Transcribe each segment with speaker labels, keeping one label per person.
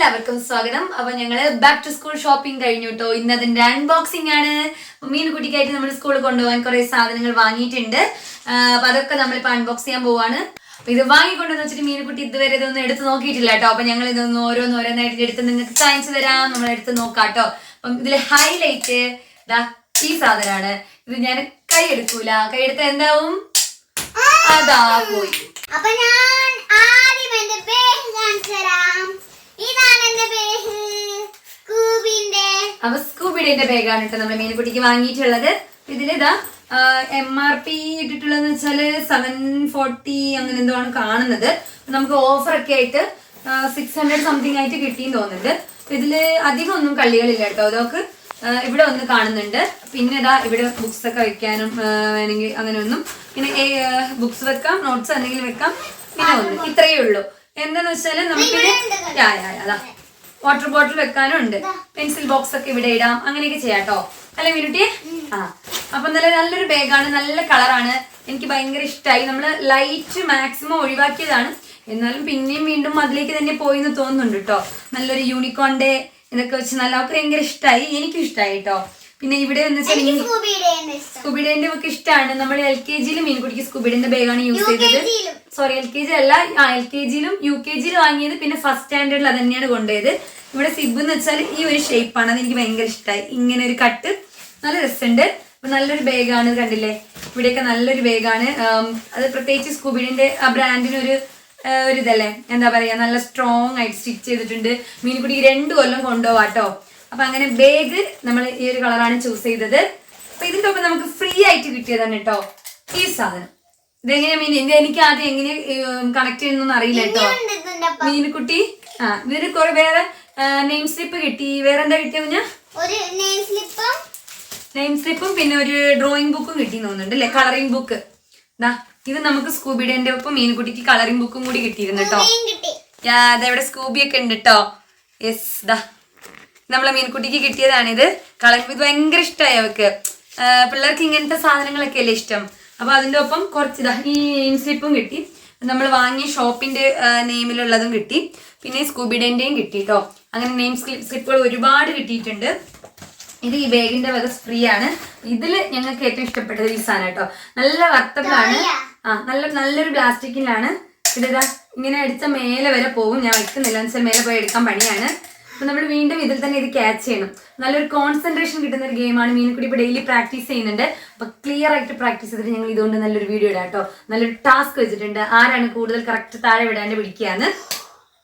Speaker 1: എല്ലാവർക്കും സ്വാഗതം. അപ്പൊ ഞങ്ങൾ ബാക്ക് ടു സ്കൂൾ ഷോപ്പിംഗ് കഴിഞ്ഞു കേട്ടോ ഇന്ന് അതിന്റെ അൺബോക്സിംഗ് ആണ്. മീനുകുട്ടിക്കായിട്ട് നമ്മൾ സ്കൂളിൽ കൊണ്ടുപോകാൻ കുറെ സാധനങ്ങൾ വാങ്ങിയിട്ടുണ്ട്. അപ്പൊ അതൊക്കെ നമ്മളിപ്പോ അൺബോക്സ് ചെയ്യാൻ പോവാണ്. അപ്പൊ ഇത് വാങ്ങിക്കൊണ്ടെന്ന് വെച്ചിട്ട് മീനുകുട്ടി ഇതുവരെ ഇതൊന്നും എടുത്ത് നോക്കിയിട്ടില്ല കേട്ടോ അപ്പൊ ഞങ്ങൾ ഇതൊന്ന് ഓരോന്ന് ഓരോന്നായിട്ട് എടുത്ത് നിങ്ങൾക്ക് കാണിച്ചു തരാം. നമ്മൾ എടുത്ത് നോക്കാം കേട്ടോ അപ്പം ഇതിൽ ഹൈലൈറ്റ് ഇതാ ഈ സാധനമാണ് ഇത് ഞാൻ കൈ എടുക്കൂല. കൈ എടുത്ത എന്താവും? അതാ പോയി.
Speaker 2: അപ്പൊ ഞാൻ ആദ്യം എന്റെ പേര് കാണിച്ചു തരാം.
Speaker 1: അപ്പൊ സ്കൂബിഡിന്റെ ബാഗാണ് കേട്ടോ നമ്മുടെ മീൻകുട്ടിക്ക് വാങ്ങിയിട്ടുള്ളത്. ഇതിലിതാ എം ആർ പി ഇട്ടിട്ടുള്ളതെന്ന് വെച്ചാൽ സെവൻ ഫോർട്ടി അങ്ങനെ എന്തോ ആണ് കാണുന്നത്. നമുക്ക് ഓഫർ ഒക്കെ ആയിട്ട് സിക്സ് ഹൺഡ്രഡ് സംതിങ് ആയിട്ട് കിട്ടിയെന്ന് തോന്നുന്നുണ്ട്. ഇതിൽ അധികം ഒന്നും കള്ളികളില്ല കേട്ടോ. അതൊക്കെ ഇവിടെ ഒന്ന് കാണുന്നുണ്ട്. പിന്നെ ഇതാ ഇവിടെ ബുക്സ് ഒക്കെ വെക്കാനും വേണമെങ്കിൽ അങ്ങനെ ഒന്നും. പിന്നെ ബുക്സ് വെക്കാം നോട്ട്സ് എന്തെങ്കിലും വെക്കാം. പിന്നെ ഒന്നും ഇത്രയേ ഉള്ളൂ. എന്താന്ന് വെച്ചാൽ നമുക്ക് അതാ വാട്ടർ ബോട്ടിൽ വെക്കാനുണ്ട്. പെൻസിൽ ബോക്സ് ഒക്കെ ഇവിടെ ഇടാം. അങ്ങനെയൊക്കെ ചെയ്യാം കേട്ടോ അല്ലെ മിനുട്ടി ആ. അപ്പൊ നല്ല നല്ലൊരു ബാഗാണ് നല്ല കളറാണ് എനിക്ക് ഭയങ്കര ഇഷ്ടമായി നമ്മൾ ലൈറ്റ് മാക്സിമം ഒഴിവാക്കിയതാണ്. എന്നാലും പിന്നെയും വീണ്ടും അതിലേക്ക് തന്നെ പോയി എന്ന് തോന്നുന്നുണ്ട് കേട്ടോ നല്ലൊരു യൂണിക്കോണിന്റെ ഇതൊക്കെ വെച്ച് നല്ല അവർക്ക് ഭയങ്കര ഇഷ്ടമായി എനിക്കും ഇഷ്ടമായി കേട്ടോ പിന്നെ ഇവിടെ എന്ന് വെച്ചാൽ സ്കൂബിഡേന്റെ ഒക്കെ ഇഷ്ടമാണ് നമ്മൾ എൽ കെ ജിയിൽ മീൻകുട്ടിക്ക് സ്കൂബിഡേന്റെ ബാഗാണ് യൂസ് ചെയ്തത്. സോറി എൽ കെ ജി അല്ല. എൽ കെ ജിയിലും യു കെ ജിയിലും വാങ്ങിയത്. പിന്നെ ഫസ്റ്റ് സ്റ്റാൻഡേർഡിൽ അത് തന്നെയാണ് കൊണ്ടുപോയത്. ഇവിടെ സിബ് എന്ന് വെച്ചാൽ ഈ ഒരു ഷേപ്പാണ് അത് എനിക്ക് ഭയങ്കര ഇഷ്ടമായി ഇങ്ങനെ ഒരു കട്ട് നല്ല രസമുണ്ട്. അപ്പൊ നല്ലൊരു ബാഗാണ്. കണ്ടില്ലേ? ഇവിടെയൊക്കെ നല്ലൊരു ബാഗാണ്. അത് പ്രത്യേകിച്ച് സ്കൂബിഡിന്റെ ആ ബ്രാൻഡിനൊരു ഒരു ഇതല്ലേ? എന്താ പറയാ? നല്ല സ്ട്രോങ് ആയിട്ട് സ്റ്റിച്ച് ചെയ്തിട്ടുണ്ട്. മീൻകുട്ടിക്ക് രണ്ട് കൊല്ലം കൊണ്ടുപോവാട്ടോ. അപ്പൊ അങ്ങനെ ബേഗ് നമ്മൾ ഈ ഒരു കളറാണ് ചൂസ് ചെയ്തത്. അപ്പൊ ഇതിന്റെ ഒപ്പം നമുക്ക് ഫ്രീ ആയിട്ട് കിട്ടിയതാണ് കേട്ടോ ഈ സാധനം. ഇതെങ്ങനെയാ മീൻ? ഇത് എനിക്ക് ആദ്യം എങ്ങനെ കണക്ട് ചെയ്യുന്ന അറിയില്ല കേട്ടോ മീനുക്കുട്ടി ആ ഇതിന് കുറെ വേറെ നെയിം സ്ലിപ്പ് കിട്ടി. വേറെ എന്താ കിട്ടിയ കുഞ്ഞാ?
Speaker 2: നെയിം സ്ലിപ്പും
Speaker 1: പിന്നെ ഒരു ഡ്രോയിങ് ബുക്കും കിട്ടി തോന്നുന്നുണ്ട് അല്ലെ കളറിംഗ് ബുക്ക് ദാ ഇത് നമുക്ക് സ്കൂബിഡേന്റെ ഒപ്പം മീൻകുട്ടിക്ക് കളറിംഗ് ബുക്കും കൂടി കിട്ടിയിരുന്നു കേട്ടോ. യാ അതെവിടെ? സ്കൂബി ഒക്കെ ഉണ്ട് കേട്ടോ യെസ് ദാ. നമ്മളെ മീൻകുട്ടിക്ക് കിട്ടിയതാണിത്. കളർ ഇത് ഭയങ്കര ഇഷ്ടമായി അവൾക്ക് പിള്ളേർക്ക് ഇങ്ങനത്തെ സാധനങ്ങളൊക്കെ അല്ലേ ഇഷ്ടം. അപ്പൊ അതിന്റെ ഒപ്പം കുറച്ച് ഇതാ ഈ സ്ലിപ്പും കിട്ടി. നമ്മൾ വാങ്ങിയ ഷോപ്പിന്റെ നെയിമിലുള്ളതും കിട്ടി. പിന്നെ സ്കൂബിഡേന്റെയും കിട്ടി കേട്ടോ അങ്ങനെ നെയിം സ്ലിപ്പുകൾ ഒരുപാട് കിട്ടിയിട്ടുണ്ട്. ഇത് ഈ ബാഗിന്റെ വക ഫ്രീ ആണ്. ഇതിൽ ഞങ്ങൾക്ക് ഏറ്റവും ഇഷ്ടപ്പെട്ടത് ഈ സാധനം കേട്ടോ. നല്ല വർത്തബിൾ ആണ് ആ നല്ല നല്ലൊരു പ്ലാസ്റ്റിക്കിലാണ് ഇതാ ഇങ്ങനെ അടിച്ച മേലെ വരെ പോകും. ഞാൻ വെക്കുന്നില്ല എന്ന് വെച്ചാൽ മേലെ പോയി എടുക്കാൻ പണിയാണ്. അപ്പൊ നമ്മൾ വീണ്ടും ഇതിൽ തന്നെ ഇത് ക്യാച്ച് ചെയ്യണം. നല്ലൊരു കോൺസെൻട്രേഷൻ കിട്ടുന്ന ഒരു ഗെയിമാണ് മീനക്കുടി ഇപ്പൊ ഡെയിലി പ്രാക്ടീസ് ചെയ്യുന്നുണ്ട്. അപ്പൊ ക്ലിയർ ആയിട്ട് പ്രാക്ടീസ് ചെയ്തിട്ട് ഞങ്ങൾ ഇതുകൊണ്ട് നല്ലൊരു വീഡിയോ ഇടാം കേട്ടോ. നല്ലൊരു ടാസ്ക് വെച്ചിട്ടുണ്ട്. ആരാണ് കൂടുതൽ കറക്റ്റ് താഴെ വിടാണ്ട് പിടിക്കുകയാണ്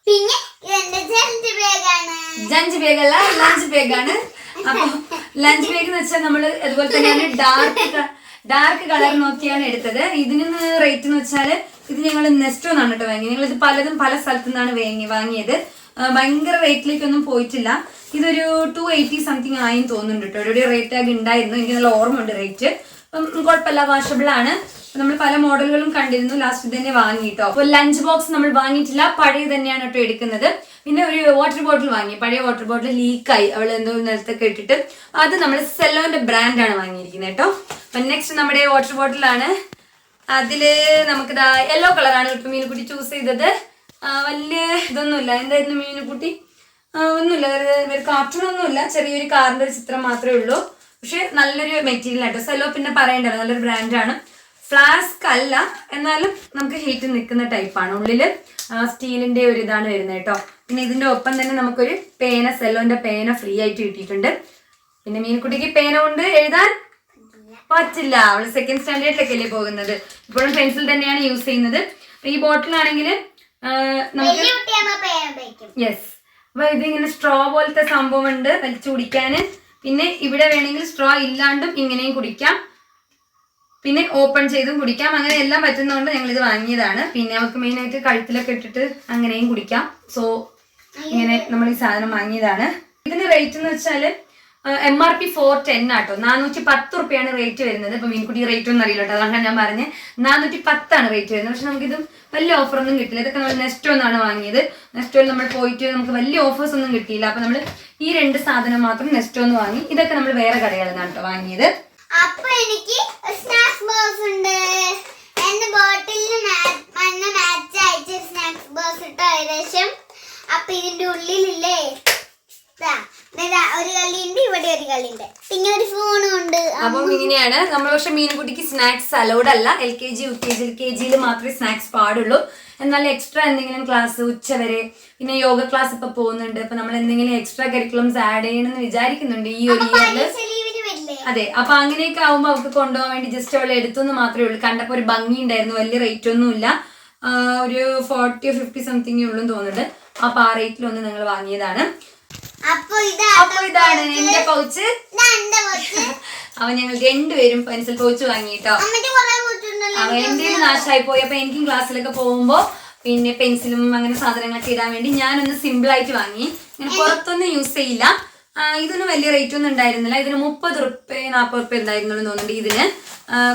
Speaker 2: പിന്നെ
Speaker 1: ലഞ്ച് ബാഗ് അല്ല ലഞ്ച് ബാഗ് ആണ്. അപ്പൊ ലഞ്ച് ബാഗ് എന്ന് വെച്ചാൽ നമ്മൾ അതുപോലെ തന്നെയാണ് ഡാർക്ക് ഡാർക്ക് കളർ നോക്കിയാണ് എടുത്തത്. ഇതിന് റേറ്റ് എന്ന് വെച്ചാൽ ഇത് ഞങ്ങൾ നെസ്റ്റോ എന്നാണ് കേട്ടോ വാങ്ങിയത്. ഞങ്ങൾ ഇത് പലതും പല സ്ഥലത്തു നിന്നാണ് വാങ്ങി വാങ്ങിയത്. ഭയങ്കര റേറ്റിലേക്കൊന്നും പോയിട്ടില്ല. ഇതൊരു ടു എയ്റ്റി സംതിങ് ആയെന്ന് തോന്നുന്നുണ്ട് കേട്ടോ. ഒരു റേറ്റ് ടാഗ് ഉണ്ടായിരുന്നു. എനിക്ക് നല്ല ഓർമ്മ ഉണ്ട് റേറ്റ് അപ്പം കുഴപ്പമില്ല. വാഷബിൾ ആണ്. നമ്മൾ പല മോഡലുകളും കണ്ടിരുന്നു. ലാസ്റ്റ് തന്നെ വാങ്ങിയിട്ടോ അപ്പോൾ ലഞ്ച് ബോക്സ് നമ്മൾ വാങ്ങിയിട്ടില്ല. പഴയ തന്നെയാണ് കേട്ടോ എടുക്കുന്നത്. പിന്നെ ഒരു വാട്ടർ ബോട്ടിൽ വാങ്ങി. പഴയ വാട്ടർ ബോട്ടിൽ ലീക്കായി അവൾ എന്തോ നിലത്തൊക്കെ ഇട്ടിട്ട്. അത് നമ്മൾ സെല്ലോന്റെ ബ്രാൻഡാണ് വാങ്ങിയിരിക്കുന്നത് കേട്ടോ. അപ്പം നെക്സ്റ്റ് നമ്മുടെ വാട്ടർ ബോട്ടിലാണ് അതിൽ നമുക്കിതാ യെല്ലോ കളറാണ് ഇപ്പൊ മീൻകുട്ടി ചൂസ് ചെയ്തത്. വലിയ ഇതൊന്നുമില്ല. എന്തായിരുന്നു മീനുകുട്ടി ഒന്നുമില്ല. ഒരു കാർട്ടൂൺ ഒന്നുമില്ല. ചെറിയൊരു കാറിന്റെ ഒരു ചിത്രം മാത്രമേ ഉള്ളൂ. പക്ഷെ നല്ലൊരു മെറ്റീരിയൽ ആട്ടോ. സെലോ പിന്നെ പറയേണ്ടത് നല്ലൊരു ബ്രാൻഡാണ് ഫ്ലാസ്ക് അല്ല. എന്നാലും നമുക്ക് ഹീറ്റ് നിൽക്കുന്ന ടൈപ്പാണ് ഉള്ളിൽ സ്റ്റീലിന്റെ ഒരു ഇതാണ് വരുന്നത് കേട്ടോ. പിന്നെ ഇതിന്റെ ഒപ്പം തന്നെ നമുക്കൊരു പേന സെല്ലോന്റെ പേന ഫ്രീ ആയിട്ട് കിട്ടിയിട്ടുണ്ട്. പിന്നെ മീൻകുട്ടിക്ക് പേന കൊണ്ട് എഴുതാൻ പറ്റില്ല. അവൾ സെക്കൻഡ് സ്റ്റാൻഡേർഡിലൊക്കെ അല്ലേ പോകുന്നത്. ഇപ്പോഴും പെൻസിൽ തന്നെയാണ് യൂസ് ചെയ്യുന്നത്. ഈ ബോട്ടിലാണെങ്കിൽ യെസ് അപ്പൊ ഇതിങ്ങനെ സ്ട്രോ പോലത്തെ സംഭവം ഉണ്ട് വലിച്ചു കുടിക്കാന്. പിന്നെ ഇവിടെ വേണമെങ്കിൽ സ്ട്രോ ഇല്ലാണ്ടും ഇങ്ങനെയും കുടിക്കാം. പിന്നെ ഓപ്പൺ ചെയ്തും കുടിക്കാം. അങ്ങനെ എല്ലാം പറ്റുന്നതുകൊണ്ട് ഞങ്ങൾ ഇത് വാങ്ങിയതാണ്. പിന്നെ നമുക്ക് മെയിൻ ആയിട്ട് കഴുത്തിലൊക്കെ ഇട്ടിട്ട് അങ്ങനെയും കുടിക്കാം. സോ ഇങ്ങനെ നമ്മൾ ഈ സാധനം വാങ്ങിയതാണ്. ഇതിന്റെ റേറ്റ് എന്ന് വെച്ചാൽ M R P four ten ആട്ടോ. നാനൂറ്റി പത്ത് റുപ്യാണ് റേറ്റ് വരുന്നത്. ഇപ്പൊ മീൻകുട്ടി റേറ്റ് ഒന്നും അറിയില്ല കേട്ടോ. അതാണ് ഞാൻ പറഞ്ഞത് നാനൂറ്റി പത്താണ് റേറ്റ് വരുന്നത്. പക്ഷെ നമുക്കിതും വലിയ ഓഫർ ഒന്നും കിട്ടില്ല. ഇതൊക്കെ നമ്മൾ നെസ്റ്റോ എന്നാണ് വാങ്ങിയത്. നെസ്റ്റോയിൽ നമ്മൾ പോയിട്ട് നമുക്ക് വലിയ ഓഫേഴ്സ് ഒന്നും കിട്ടിയില്ല. അപ്പൊ നമ്മൾ ഈ രണ്ട് സാധനം മാത്രം നെസ്റ്റോ എന്ന് വാങ്ങി. ഇതൊക്കെ നമ്മൾ വേറെ കടകളിൽ നിന്നാണ് വാങ്ങിയത്.
Speaker 2: അപ്പൊ എനിക്ക് സ്നാക്സ് ബോക്സ് ഉണ്ട്. എന്റെ ബോട്ടിലിൽ മാച്ച് അയച്ച സ്നാക്സ് ബോക്സ് ഇട്ടോ ഏകദേശം. അപ്പൊ ഇതിന്റെ ഉള്ളിലില്ലേ? ഒരു കളിയുണ്ട് ഇവിടെ ഒരു കളിയുണ്ട് പിന്നെ ഒരു ഫോണും ഉണ്ട്
Speaker 1: അപ്പം ഇങ്ങനെയാണ്. നമ്മൾ പക്ഷെ മീൻകുട്ടിക്ക് സ്നാക്സ് അലൗഡ് അല്ല. L K G U K G L K ജിയിൽ മാത്രമേ സ്നാക്സ് പാടുള്ളൂ. എന്നാൽ എക്സ്ട്രാ എന്തെങ്കിലും ക്ലാസ് ഉച്ചവരെ പിന്നെ യോഗ ക്ലാസ് ഇപ്പൊ പോകുന്നുണ്ട്. അപ്പൊ നമ്മൾ എന്തെങ്കിലും എക്സ്ട്രാ കരിക്കുലംസ് ആഡ് ചെയ്യണമെന്ന് വിചാരിക്കുന്നുണ്ട് ഈ ഒരു ഇയറിൽ അതെ. അപ്പൊ അങ്ങനെയൊക്കെ ആവുമ്പോൾ അവർക്ക് കൊണ്ടുപോകാൻ വേണ്ടി ജസ്റ്റ് അവൾ എടുത്തെന്ന് മാത്രമേ ഉള്ളൂ. കണ്ടപ്പോ ഒരു ഭംഗി ഉണ്ടായിരുന്നു. വലിയ റേറ്റ് ഒന്നും ഇല്ല. ഒരു ഫോർട്ടി ഫിഫ്റ്റി സംതിങ് ഉള്ളൂ തോന്നുന്നുണ്ട്. അപ്പൊ ആ റേറ്റിൽ ഒന്ന് നിങ്ങൾ വാങ്ങിയതാണ്.
Speaker 2: അപ്പൊ ഇതാ
Speaker 1: അപ്പൊ ഇതാണ് എന്റെ പൗച്ച്. അവൻ ഞങ്ങൾ രണ്ടുപേരും പെൻസിൽ പൗച്ച് വാങ്ങിട്ടോ. അവൻ എന്റെ നാശമായി പോയി അപ്പൊ എനിക്കും ക്ലാസ്സിലൊക്കെ പോകുമ്പോ പിന്നെ പെൻസിലും അങ്ങനെ സാധനങ്ങളൊക്കെ ഇടാൻ വേണ്ടി ഞാനൊന്ന് സിമ്പിൾ ആയിട്ട് വാങ്ങി. ഇങ്ങനെ പുറത്തൊന്നും യൂസ് ചെയ്യില്ല. ഇതൊന്നും വലിയ റേറ്റ് ഒന്നും ഉണ്ടായിരുന്നില്ല. ഇതിന് മുപ്പത് റുപ്യ നാൽപ്പത് റുപ്യ ഉണ്ടായിരുന്നുള്ളൂ തോന്നുന്നുണ്ട് ഇതിന്.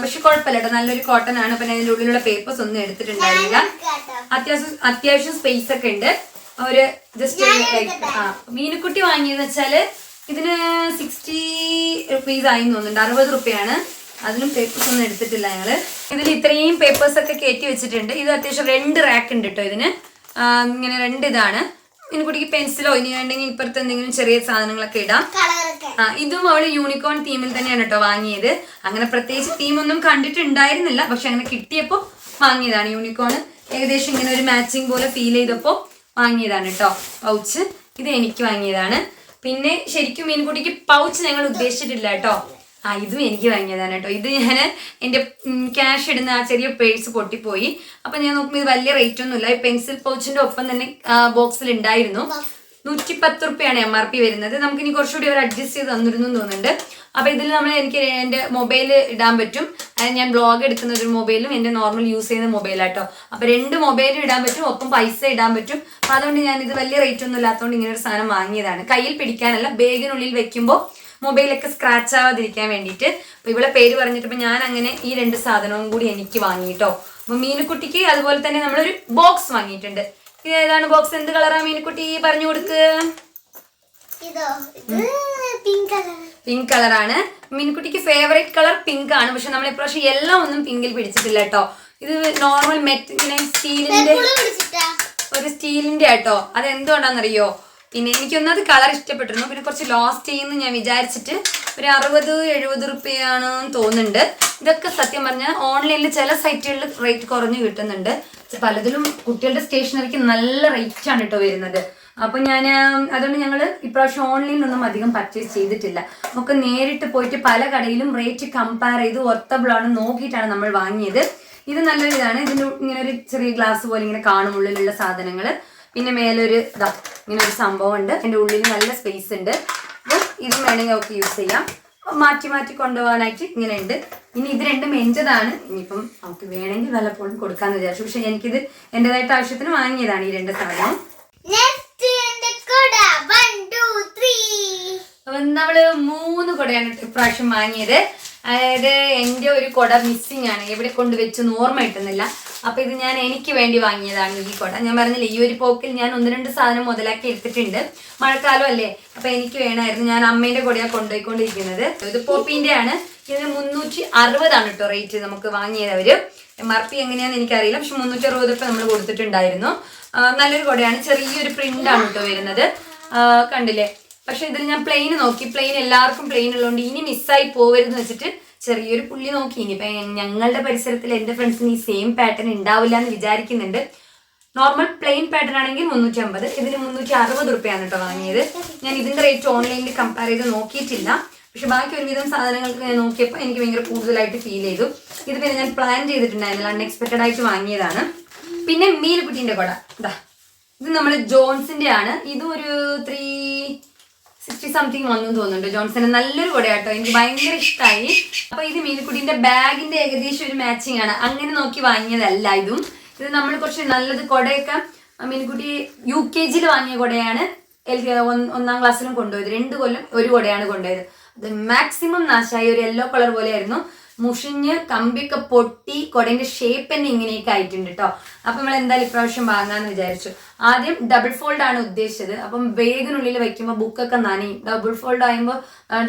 Speaker 1: പക്ഷെ കുഴപ്പമില്ല കേട്ടോ. നല്ലൊരു കോട്ടൺ ആണ്. പിന്നെ അതിന്റെ ഉള്ളിലുള്ള പേപ്പേഴ്സ് ഒന്നും എടുത്തിട്ടുണ്ടായിരുന്നില്ല. അത്യാവശ്യം അത്യാവശ്യം സ്പേസ് ഒക്കെ ഉണ്ട്. ഒരു ജസ്റ്റ് ആ മീനുക്കുട്ടി വാങ്ങിയെന്ന് വെച്ചാൽ ഇതിന് സിക്സ്റ്റി റുപ്പീസ് ആയി തോന്നുന്നുണ്ട്. അറുപത് റുപ്യാണ്. അതിലും പേപ്പേഴ്സ് ഒന്നും എടുത്തിട്ടില്ല ഞങ്ങൾ. ഇതിൽ ഇത്രയും പേപ്പേഴ്സ് ഒക്കെ കയറ്റി വെച്ചിട്ടുണ്ട്. ഇത് അത്യാവശ്യം രണ്ട് റാക്ക് ഉണ്ട് കേട്ടോ ഇതിന്. ഇങ്ങനെ രണ്ട് ഇതാണ്. മീനുക്കുട്ടിക്ക് പെൻസിലോ ഇനി വേണ്ടെങ്കിൽ ഇപ്പുറത്ത് എന്തെങ്കിലും ചെറിയ സാധനങ്ങളൊക്കെ ഇടാം. ആ ഇതും അവൾ യൂണിക്കോൺ തീമിൽ തന്നെയാണ് കേട്ടോ വാങ്ങിയത്. അങ്ങനെ പ്രത്യേകിച്ച് തീമൊന്നും കണ്ടിട്ടുണ്ടായിരുന്നില്ല. പക്ഷെ അങ്ങനെ കിട്ടിയപ്പോ വാങ്ങിയതാണ് യൂണിക്കോൺ ഏകദേശം ഇങ്ങനെ ഒരു മാച്ചിങ് പോലെ ഫീൽ ചെയ്തപ്പോ വാങ്ങിയതാണ് കേട്ടോ പൗച്ച്. ഇത് എനിക്ക് വാങ്ങിയതാണ്. പിന്നെ ശരിക്കും മീൻകുട്ടിക്ക് പൗച്ച് ഞങ്ങൾ ഉദ്ദേശിച്ചിട്ടില്ല കേട്ടോ ആ ഇതും എനിക്ക് വാങ്ങിയതാണ് കേട്ടോ ഇത് ഞാൻ എന്റെ ക്യാഷ് ഇടുന്ന ആ ചെറിയ പേഴ്സ് പൊട്ടിപ്പോയി. അപ്പൊ ഞാൻ നോക്കുമ്പോൾ ഇത് വലിയ റേറ്റ് ഒന്നുമില്ല ഈ പെൻസിൽ പൗച്ചിന്റെ ഒപ്പം തന്നെ ബോക്സിൽ ഉണ്ടായിരുന്നു. നൂറ്റി പത്ത് റുപ്യാണ് എം ആർ പി വരുന്നത്. നമുക്കിനി കുറച്ചുകൂടി അവർ അഡ്ജസ്റ്റ് ചെയ്ത് തന്നിരുന്നു തോന്നുന്നുണ്ട്. അപ്പൊ ഇതിൽ നമ്മൾ എനിക്ക് എന്റെ മൊബൈൽ ഇടാൻ പറ്റും. അതായത് ഞാൻ ബ്ലോഗ് എടുക്കുന്ന ഒരു മൊബൈലും എന്റെ നോർമൽ യൂസ് ചെയ്യുന്ന മൊബൈലാട്ടോ അപ്പൊ രണ്ട് മൊബൈൽ ഇടാൻ പറ്റും ഒപ്പം പൈസ ഇടാൻ പറ്റും. അപ്പൊ അതുകൊണ്ട് ഞാൻ ഇത് വലിയ റേറ്റ് ഒന്നും ഇല്ലാത്തതുകൊണ്ട് ഇങ്ങനെ ഒരു സാധനം വാങ്ങിയതാണ്. കയ്യിൽ പിടിക്കാനല്ല ബാഗിനുള്ളിൽ വെക്കുമ്പോൾ മൊബൈലൊക്കെ സ്ക്രാച്ച് ആവാതിരിക്കാൻ വേണ്ടിയിട്ട്. അപ്പൊ ഇവിടെ പേര് പറഞ്ഞിട്ട് ഞാൻ അങ്ങനെ ഈ രണ്ട് സാധനവും കൂടി എനിക്ക് വാങ്ങിയിട്ടോ അപ്പൊ മീനുക്കുട്ടിക്ക് അതുപോലെ തന്നെ നമ്മളൊരു ബോക്സ് വാങ്ങിയിട്ടുണ്ട്. ഇത് ഏതാണ് ബോക്സ് എന്ത് കളറാ മീനുക്കുട്ടി? പറഞ്ഞു കൊടുക്ക്.
Speaker 2: പിങ്ക് കളർ
Speaker 1: പിങ്ക് കളറാണ് മീൻകുട്ടിക്ക് ഫേവറേറ്റ് കളർ പിങ്ക് ആണ്. പക്ഷെ നമ്മൾ ഇപ്രാവശ്യം എല്ലാം ഒന്നും പിങ്കിൽ പിടിച്ചിട്ടില്ല കേട്ടോ. ഇത് നോർമൽ മെറ്റ് ഇങ്ങനെ സ്റ്റീലിന്റെ ഒരു സ്റ്റീലിന്റെ ആട്ടോ. അത് എന്തുകൊണ്ടാണെന്നറിയോ പിന്നെ എനിക്കൊന്നത് കളർ ഇഷ്ടപ്പെട്ടിരുന്നു. പിന്നെ കുറച്ച് ലോസ്റ്റ് ചെയ്യുന്നു ഞാൻ വിചാരിച്ചിട്ട്. ഒരു അറുപത് എഴുപത് റുപ്യാണ് തോന്നുന്നുണ്ട്. ഇതൊക്കെ സത്യം പറഞ്ഞാൽ ഓൺലൈനിൽ ചില സൈറ്റുകളിൽ റേറ്റ് കുറഞ്ഞു കിട്ടുന്നുണ്ട്. പലതിലും കുട്ടികളുടെ സ്റ്റേഷനറിക്ക് നല്ല റേറ്റ് ആണ് കേട്ടോ വരുന്നത്. അപ്പൊ ഞാൻ അതുകൊണ്ട് ഞങ്ങൾ ഇപ്രാവശ്യം ഓൺലൈനിൽ ഒന്നും അധികം പർച്ചേസ് ചെയ്തിട്ടില്ല. നമുക്ക് നേരിട്ട് പോയിട്ട് പല കടയിലും റേറ്റ് കമ്പയർ ചെയ്ത് ഒർത്തബിൾ ആണ് നോക്കിയിട്ടാണ് നമ്മൾ വാങ്ങിയത്. ഇത് നല്ലൊരു ഇതാണ്. ഇതിന്റെ ഇങ്ങനെ ഒരു ചെറിയ ഗ്ലാസ് പോലെ ഇങ്ങനെ കാണും ഉള്ളിലുള്ള സാധനങ്ങൾ പിന്നെ മേലൊരു ഇതാ ഇങ്ങനെ ഒരു സംഭവം ഉണ്ട് എന്റെ ഉള്ളിൽ നല്ല സ്പേസ് ഉണ്ട്. അപ്പോൾ ഇതും വേണമെങ്കിൽ നമുക്ക് യൂസ് ചെയ്യാം. മാറ്റി മാറ്റി കൊണ്ടുപോകാനായിട്ട് ഇങ്ങനെ ഉണ്ട് ഇനി ഇത് രണ്ടും എന്റെതാണ്. ഇനിയിപ്പം നമുക്ക് വേണമെങ്കിൽ വല്ലപ്പോഴും കൊടുക്കാന്ന് വിചാരിച്ചു. പക്ഷെ എനിക്കിത് എന്റെതായിട്ട് ആവശ്യത്തിന് വാങ്ങിയതാണ് ഈ രണ്ട് സാധനം നമ്മൾ മൂന്ന് കുടയാണ് ഇപ്രാവശ്യം വാങ്ങിയത്. അതായത് എന്റെ ഒരു കുട മിസ്സിങ് ആണ്. എവിടെ കൊണ്ട് വെച്ചെന്ന് ഓർമ്മ കിട്ടുന്നില്ല. അപ്പൊ ഇത് ഞാൻ എനിക്ക് വേണ്ടി വാങ്ങിയതാണ് ഈ കുട. ഞാൻ പറഞ്ഞില്ല ഈ ഒരു പോക്കിൽ ഞാൻ ഒന്ന് രണ്ട് സാധനം മുതലാക്കി എടുത്തിട്ടുണ്ട്. മഴക്കാലം അല്ലേ? അപ്പൊ എനിക്ക് വേണമായിരുന്നു. ഞാൻ അമ്മേന്റെ കുടയാണ് കൊണ്ടുപോയിക്കൊണ്ടിരിക്കുന്നത്. ഇത് പോപ്പിന്റെ ആണ് ഇതിന് മുന്നൂറ്റി അറുപതാണ് കേട്ടോ റേറ്റ് നമുക്ക് വാങ്ങിയത് അവർ. എം ആർ പി എങ്ങനെയാന്ന് എനിക്കറിയില്ല. പക്ഷെ മുന്നൂറ്റി അറുപത് രൂപ നമ്മൾ കൊടുത്തിട്ടുണ്ടായിരുന്നു. നല്ലൊരു കുടയാണ്. ചെറിയൊരു പ്രിന്റ് ആണ് കേട്ടോ വരുന്നത്. കണ്ടില്ലേ? പക്ഷെ ഇതിൽ ഞാൻ പ്ലെയിൻ നോക്കി. പ്ലെയിൻ എല്ലാവർക്കും പ്ലെയിൻ ഉള്ളതുകൊണ്ട് ഇനി മിസ്സായി പോവരുതെന്ന് വെച്ചിട്ട് ചെറിയൊരു പുള്ളി നോക്കി. ഇനിയിപ്പം ഞങ്ങളുടെ പരിസരത്തിൽ എന്റെ ഫ്രണ്ട്സിന് ഈ സെയിം പാറ്റേൺ ഉണ്ടാവില്ല എന്ന് വിചാരിക്കുന്നുണ്ട്. നോർമൽ പ്ലെയിൻ പാറ്റേൺ ആണെങ്കിൽ മുന്നൂറ്റി അമ്പത് ഇതിന് മുന്നൂറ്റി അറുപത് റുപ്യാണ് കേട്ടോ വാങ്ങിയത്. ഞാൻ ഇതിന്റെ റേറ്റ് ഓൺലൈനിൽ കമ്പയർ ചെയ്ത് നോക്കിയിട്ടില്ല. പക്ഷെ ബാക്കി ഒരുവിധം സാധനങ്ങൾക്ക് ഞാൻ നോക്കിയപ്പോൾ എനിക്ക് ഭയങ്കര കൂടുതലായിട്ട് ഫീൽ ചെയ്തു. ഇത് പിന്നെ ഞാൻ പ്ലാൻ ചെയ്തിട്ടുണ്ടായിരുന്നില്ല. അൺഎക്സ്പെക്റ്റഡ് ആയിട്ട് വാങ്ങിയതാണ്. പിന്നെ മീനുകുട്ടീന്റെ കുട. ഇതാ ഇത് നമ്മൾ ജോൺസിന്റെ ആണ് ഇതും ഒരു ത്രീ സിക്സ്റ്റി സംതിങ് വന്നു തോന്നുന്നുണ്ട്. ജോൺസന് നല്ലൊരു കുടയാട്ടോ. എനിക്ക് ഭയങ്കര ഇഷ്ടമായി അപ്പൊ ഇത് മീനുക്കുട്ടീന്റെ ബാഗിന്റെ ഏകദേശം ഒരു മാച്ചിങ് ആണ്. അങ്ങനെ നോക്കി വാങ്ങിയതല്ല ഇതും. ഇത് നമ്മൾ കുറച്ച് നല്ലത് കുടയൊക്കെ മീൻകുട്ടി യു കെ ജിയിൽ വാങ്ങിയ കുടയാണ് എൽ ഒന്നാം ക്ലാസ്സിലും കൊണ്ടുപോയത്. രണ്ട് കൊല്ലം ഒരു കുടയാണ് കൊണ്ടുപോയത്. അത് മാക്സിമം നാശമായി ഒരു യെല്ലോ കളർ പോലെയായിരുന്നു. മുഷിഞ്ഞ് കമ്പിയൊക്കെ പൊട്ടി കൊടേന്റെ ഷേപ്പ് തന്നെ ഇങ്ങനെയൊക്കെ ആയിട്ടുണ്ട് കേട്ടോ അപ്പൊ നമ്മൾ എന്തായാലും ഇപ്രാവശ്യം വാങ്ങാന്ന് വിചാരിച്ചു. ആദ്യം ഡബിൾ ഫോൾഡ് ആണ് ഉദ്ദേശിച്ചത്. അപ്പം ബാഗിനുള്ളിൽ വെക്കുമ്പോൾ ബുക്കൊക്കെ നനയും. ഡബിൾ ഫോൾഡ് ആകുമ്പോൾ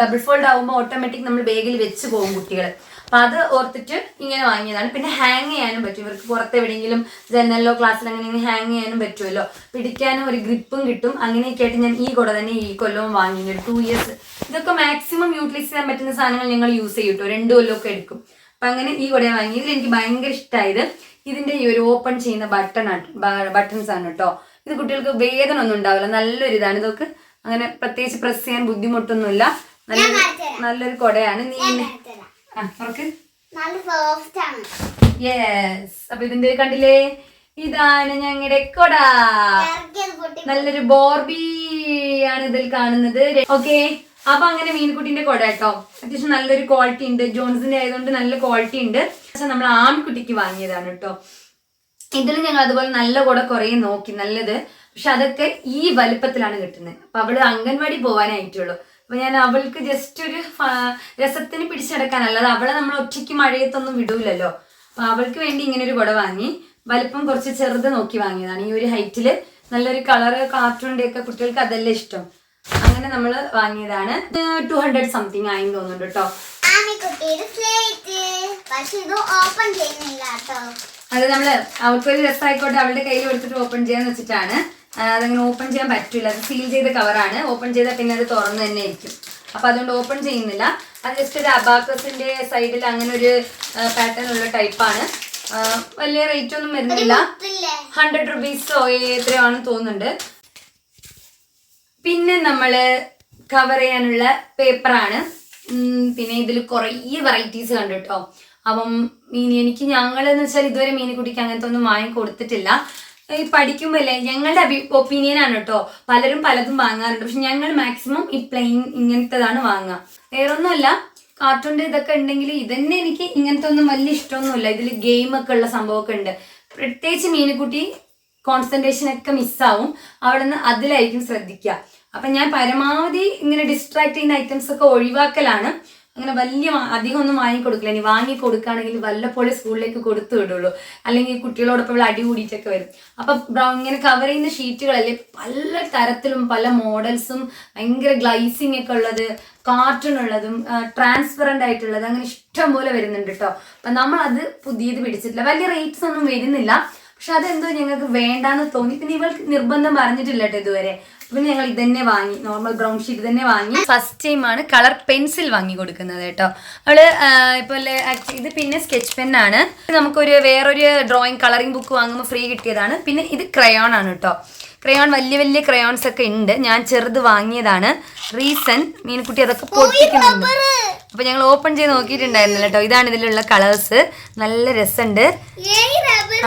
Speaker 1: ഡബിൾ ഫോൾഡ് ആകുമ്പോൾ ഓട്ടോമാറ്റിക് നമ്മൾ ബാഗിൽ വെച്ച് പോകും കുട്ടികൾ അപ്പൊ അത് ഓർത്തിട്ട് ഇങ്ങനെ വാങ്ങിയതാണ്. പിന്നെ ഹാങ് ചെയ്യാനും പറ്റും. ഇവർക്ക് പുറത്ത് എവിടെയെങ്കിലും ജനലിലോ ക്ലാസ്സിൽ അങ്ങനെ ഹാങ് ചെയ്യാനും പറ്റുമല്ലോ. പിടിക്കാനും ഒരു ഗ്രിപ്പും കിട്ടും. അങ്ങനെയൊക്കെ ആയിട്ട് ഞാൻ ഈ കുട തന്നെ ഈ കൊല്ലവും വാങ്ങി. ഒരു ടു ഇയേഴ്സ് ഇതൊക്കെ മാക്സിമം യൂട്ടിലൈസ് ചെയ്യാൻ പറ്റുന്ന സാധനങ്ങൾ ഞങ്ങൾ യൂസ് ചെയ്യും കേട്ടോ രണ്ട് കൊല്ലമൊക്കെ എടുക്കും. അപ്പൊ അങ്ങനെ ഈ കുട വാങ്ങി. ഇതിൽ എനിക്ക് ഭയങ്കര ഇഷ്ടമായത് ഇതിന്റെ ഈ ഒരു ഓപ്പൺ ചെയ്യുന്ന ബട്ടൺ ബട്ടൺസ് ആണ് കേട്ടോ ഇത് കുട്ടികൾക്ക് വേദന ഒന്നും ഉണ്ടാവില്ല. നല്ലൊരു ഇതാണ്. ഇതൊക്കെ അങ്ങനെ പ്രത്യേകിച്ച് പ്രസ് ചെയ്യാൻ ബുദ്ധിമുട്ടൊന്നുമില്ല. നല്ലൊരു നല്ലൊരു കുടയാണ്. നീ യെസ് അപ്പൊ ഇതിന്റെ കണ്ടില്ലേ? ഇതാണ് ഞങ്ങളുടെ കൊട. നല്ലൊരു ബോർബി ആണ് ഇതിൽ കാണുന്നത്. ഓക്കെ. അപ്പൊ അങ്ങനെ മീൻകുട്ടിന്റെ കൊട കേട്ടോ. അത്യാവശ്യം നല്ലൊരു ക്വാളിറ്റി ഉണ്ട്. ജോൺസിന്റെ ആയതുകൊണ്ട് നല്ല ക്വാളിറ്റി ഉണ്ട്. പക്ഷെ നമ്മൾ ആൺകുട്ടിക്ക് വാങ്ങിയതാണ് കേട്ടോ. ഇതിൽ ഞങ്ങൾ അതുപോലെ നല്ല കൊട കുറേ നോക്കി. നല്ലത്. പക്ഷെ അതൊക്കെ ഈ വലുപ്പത്തിലാണ് കിട്ടുന്നത്. അപ്പൊ അവൾ അംഗൻവാടി പോകാനായിട്ടുള്ളൂ അപ്പൊ ഞാൻ അവൾക്ക് ജസ്റ്റ് ഒരു രസത്തിന് പിടിച്ചെടുക്കാൻ അല്ലാതെ അവളെ നമ്മൾ ഒറ്റയ്ക്ക് മഴയത്തൊന്നും വിടൂലല്ലോ. അപ്പൊ അവൾക്ക് വേണ്ടി ഇങ്ങനെ ഒരു കുട വാങ്ങി. വലിപ്പം കുറച്ച് ചെറുത് നോക്കി വാങ്ങിയതാണ്. ഈ ഒരു ഹൈറ്റിൽ നല്ലൊരു കളറ് കാർട്ടൂണിന്റെ ഒക്കെ കുട്ടികൾക്ക് അതല്ലേ ഇഷ്ടം. അങ്ങനെ നമ്മൾ വാങ്ങിയതാണ്. ടു ഹൺഡ്രഡ് സംതിങ് ആയി തോന്നുന്നുണ്ട് കേട്ടോ അത് നമ്മൾ അവൾക്കൊരു രസമായിക്കോട്ടെ അവളുടെ കയ്യിൽ കൊടുത്തിട്ട് ഓപ്പൺ ചെയ്യാന്ന് വെച്ചിട്ടാണ്. അതങ്ങനെ ഓപ്പൺ ചെയ്യാൻ പറ്റില്ല. അത് സീൽ ചെയ്ത കവറാണ് ഓപ്പൺ ചെയ്താൽ പിന്നെ അത് തുറന്ന് തന്നെ ഇരിക്കും. അപ്പൊ അതുകൊണ്ട് ഓപ്പൺ ചെയ്യുന്നില്ല. അത് ജസ്റ്റ് ഒരു അബാക്കസിന്റെ സൈഡിൽ അങ്ങനെ ഒരു പാറ്റേൺ ഉള്ള ടൈപ്പാണ് വലിയ റേറ്റ് ഒന്നും വരുന്നില്ല. ഹൺഡ്രഡ് റുപ്പീസോ എത്രയോ തോന്നുന്നുണ്ട്. പിന്നെ നമ്മൾ കവർ ചെയ്യാനുള്ള പേപ്പറാണ് പിന്നെ ഇതിൽ കുറേ വെറൈറ്റീസ് കണ്ടു കേട്ടോ അപ്പം മീൻ എനിക്ക് ഞങ്ങളെന്ന് വെച്ചാൽ ഇതുവരെ മീനിക്കുട്ടിക്ക് അങ്ങനത്തെ ഒന്നും വാങ്ങി കൊടുത്തിട്ടില്ല ഈ പഠിക്കുമ്പോഴല്ലേ ഞങ്ങളുടെ അഭി ഒപ്പീനിയൻ ആണ് കേട്ടോ പലരും പലതും വാങ്ങാറുണ്ട്. പക്ഷെ ഞങ്ങൾ മാക്സിമം ഈ പ്ലെയിൻ ഇങ്ങനത്തേതാണ് വാങ്ങുക വേറൊന്നുമല്ല കാർട്ടൂണിന്റെ ഇതൊക്കെ ഉണ്ടെങ്കിൽ ഇതന്നെ എനിക്ക് ഇങ്ങനത്തെ ഒന്നും വലിയ ഇഷ്ടമൊന്നുമില്ല. ഇതിൽ ഗെയിമൊക്കെ ഉള്ള സംഭവമൊക്കെ ഉണ്ട്. പ്രത്യേകിച്ച് മീനുകുട്ടി കോൺസെൻട്രേഷൻ ഒക്കെ മിസ്സാവും അവിടെ നിന്ന് അതിലായിരിക്കും ശ്രദ്ധിക്കുക അപ്പൊ ഞാൻ പരമാവധി ഇങ്ങനെ ഡിസ്ട്രാക്ട് ചെയ്യുന്ന ഐറ്റംസ് ഒക്കെ ഒഴിവാക്കലാണ്. അങ്ങനെ വലിയ അധികം ഒന്നും വാങ്ങിക്കൊടുക്കില്ല. ഇനി വാങ്ങി കൊടുക്കുകയാണെങ്കിൽ വല്ലപ്പോഴും സ്കൂളിലേക്ക് കൊടുത്തു വിടുള്ളൂ. അല്ലെങ്കിൽ കുട്ടികളോടൊപ്പം ഇവിടെ അടി കൂടിയിട്ടൊക്കെ വരും. അപ്പൊ ബ്രൗൺ ഇങ്ങനെ കവർ ചെയ്യുന്ന ഷീറ്റുകളല്ലേ പല തരത്തിലും പല മോഡൽസും ഭയങ്കര ഗ്ലൈസിങ് ഒക്കെ ഉള്ളത് കാർട്ടൺ ഉള്ളതും ട്രാൻസ്പെറന്റ് ആയിട്ടുള്ളത് അങ്ങനെ ഇഷ്ടം പോലെ വരുന്നുണ്ട് കേട്ടോ അപ്പൊ നമ്മൾ അത് പുതിയത് പിടിച്ചിട്ടില്ല. വലിയ റേറ്റ്സ് ഒന്നും വരുന്നില്ല. പക്ഷെ അതെന്തോ ഞങ്ങൾക്ക് വേണ്ടാന്ന് തോന്നി. പിന്നെ ഇവൾക്ക് നിർബന്ധം പറഞ്ഞിട്ടില്ല കേട്ടോ ഇതുവരെ. പിന്നെ ഞങ്ങൾ ഇത് തന്നെ വാങ്ങി. നോർമൽ ബ്രൗൺ ഷീറ്റ് തന്നെ വാങ്ങി. ഫസ്റ്റ് ടൈം ആണ് കളർ പെൻസിൽ വാങ്ങി കൊടുക്കുന്നത് കേട്ടോ. അവൾ ഇപ്പോൾ ഇപ്പൊ ഇത് പിന്നെ സ്കെച്ച് പെൻ ആണ്. നമുക്കൊരു വേറൊരു ഡ്രോയിങ് കളറിംഗ് ബുക്ക് വാങ്ങുമ്പോൾ ഫ്രീ കിട്ടിയതാണ്. പിന്നെ ഇത് ക്രയോൺ ആണ് കേട്ടോ. ക്രയോൺ വലിയ വലിയ ക്രയോൺസ് ഒക്കെ ഉണ്ട്. ഞാൻ ചെറുത് വാങ്ങിയതാണ്. റീസൺ മീൻകുട്ടി അതൊക്കെ പൊട്ടിക്കുന്നുണ്ട്. അപ്പൊ ഞങ്ങൾ ഓപ്പൺ ചെയ്ത് നോക്കിയിട്ടുണ്ടായിരുന്നില്ല കേട്ടോ. ഇതാണ് ഇതിലുള്ള കളേഴ്സ് നല്ല രസമുണ്ട്.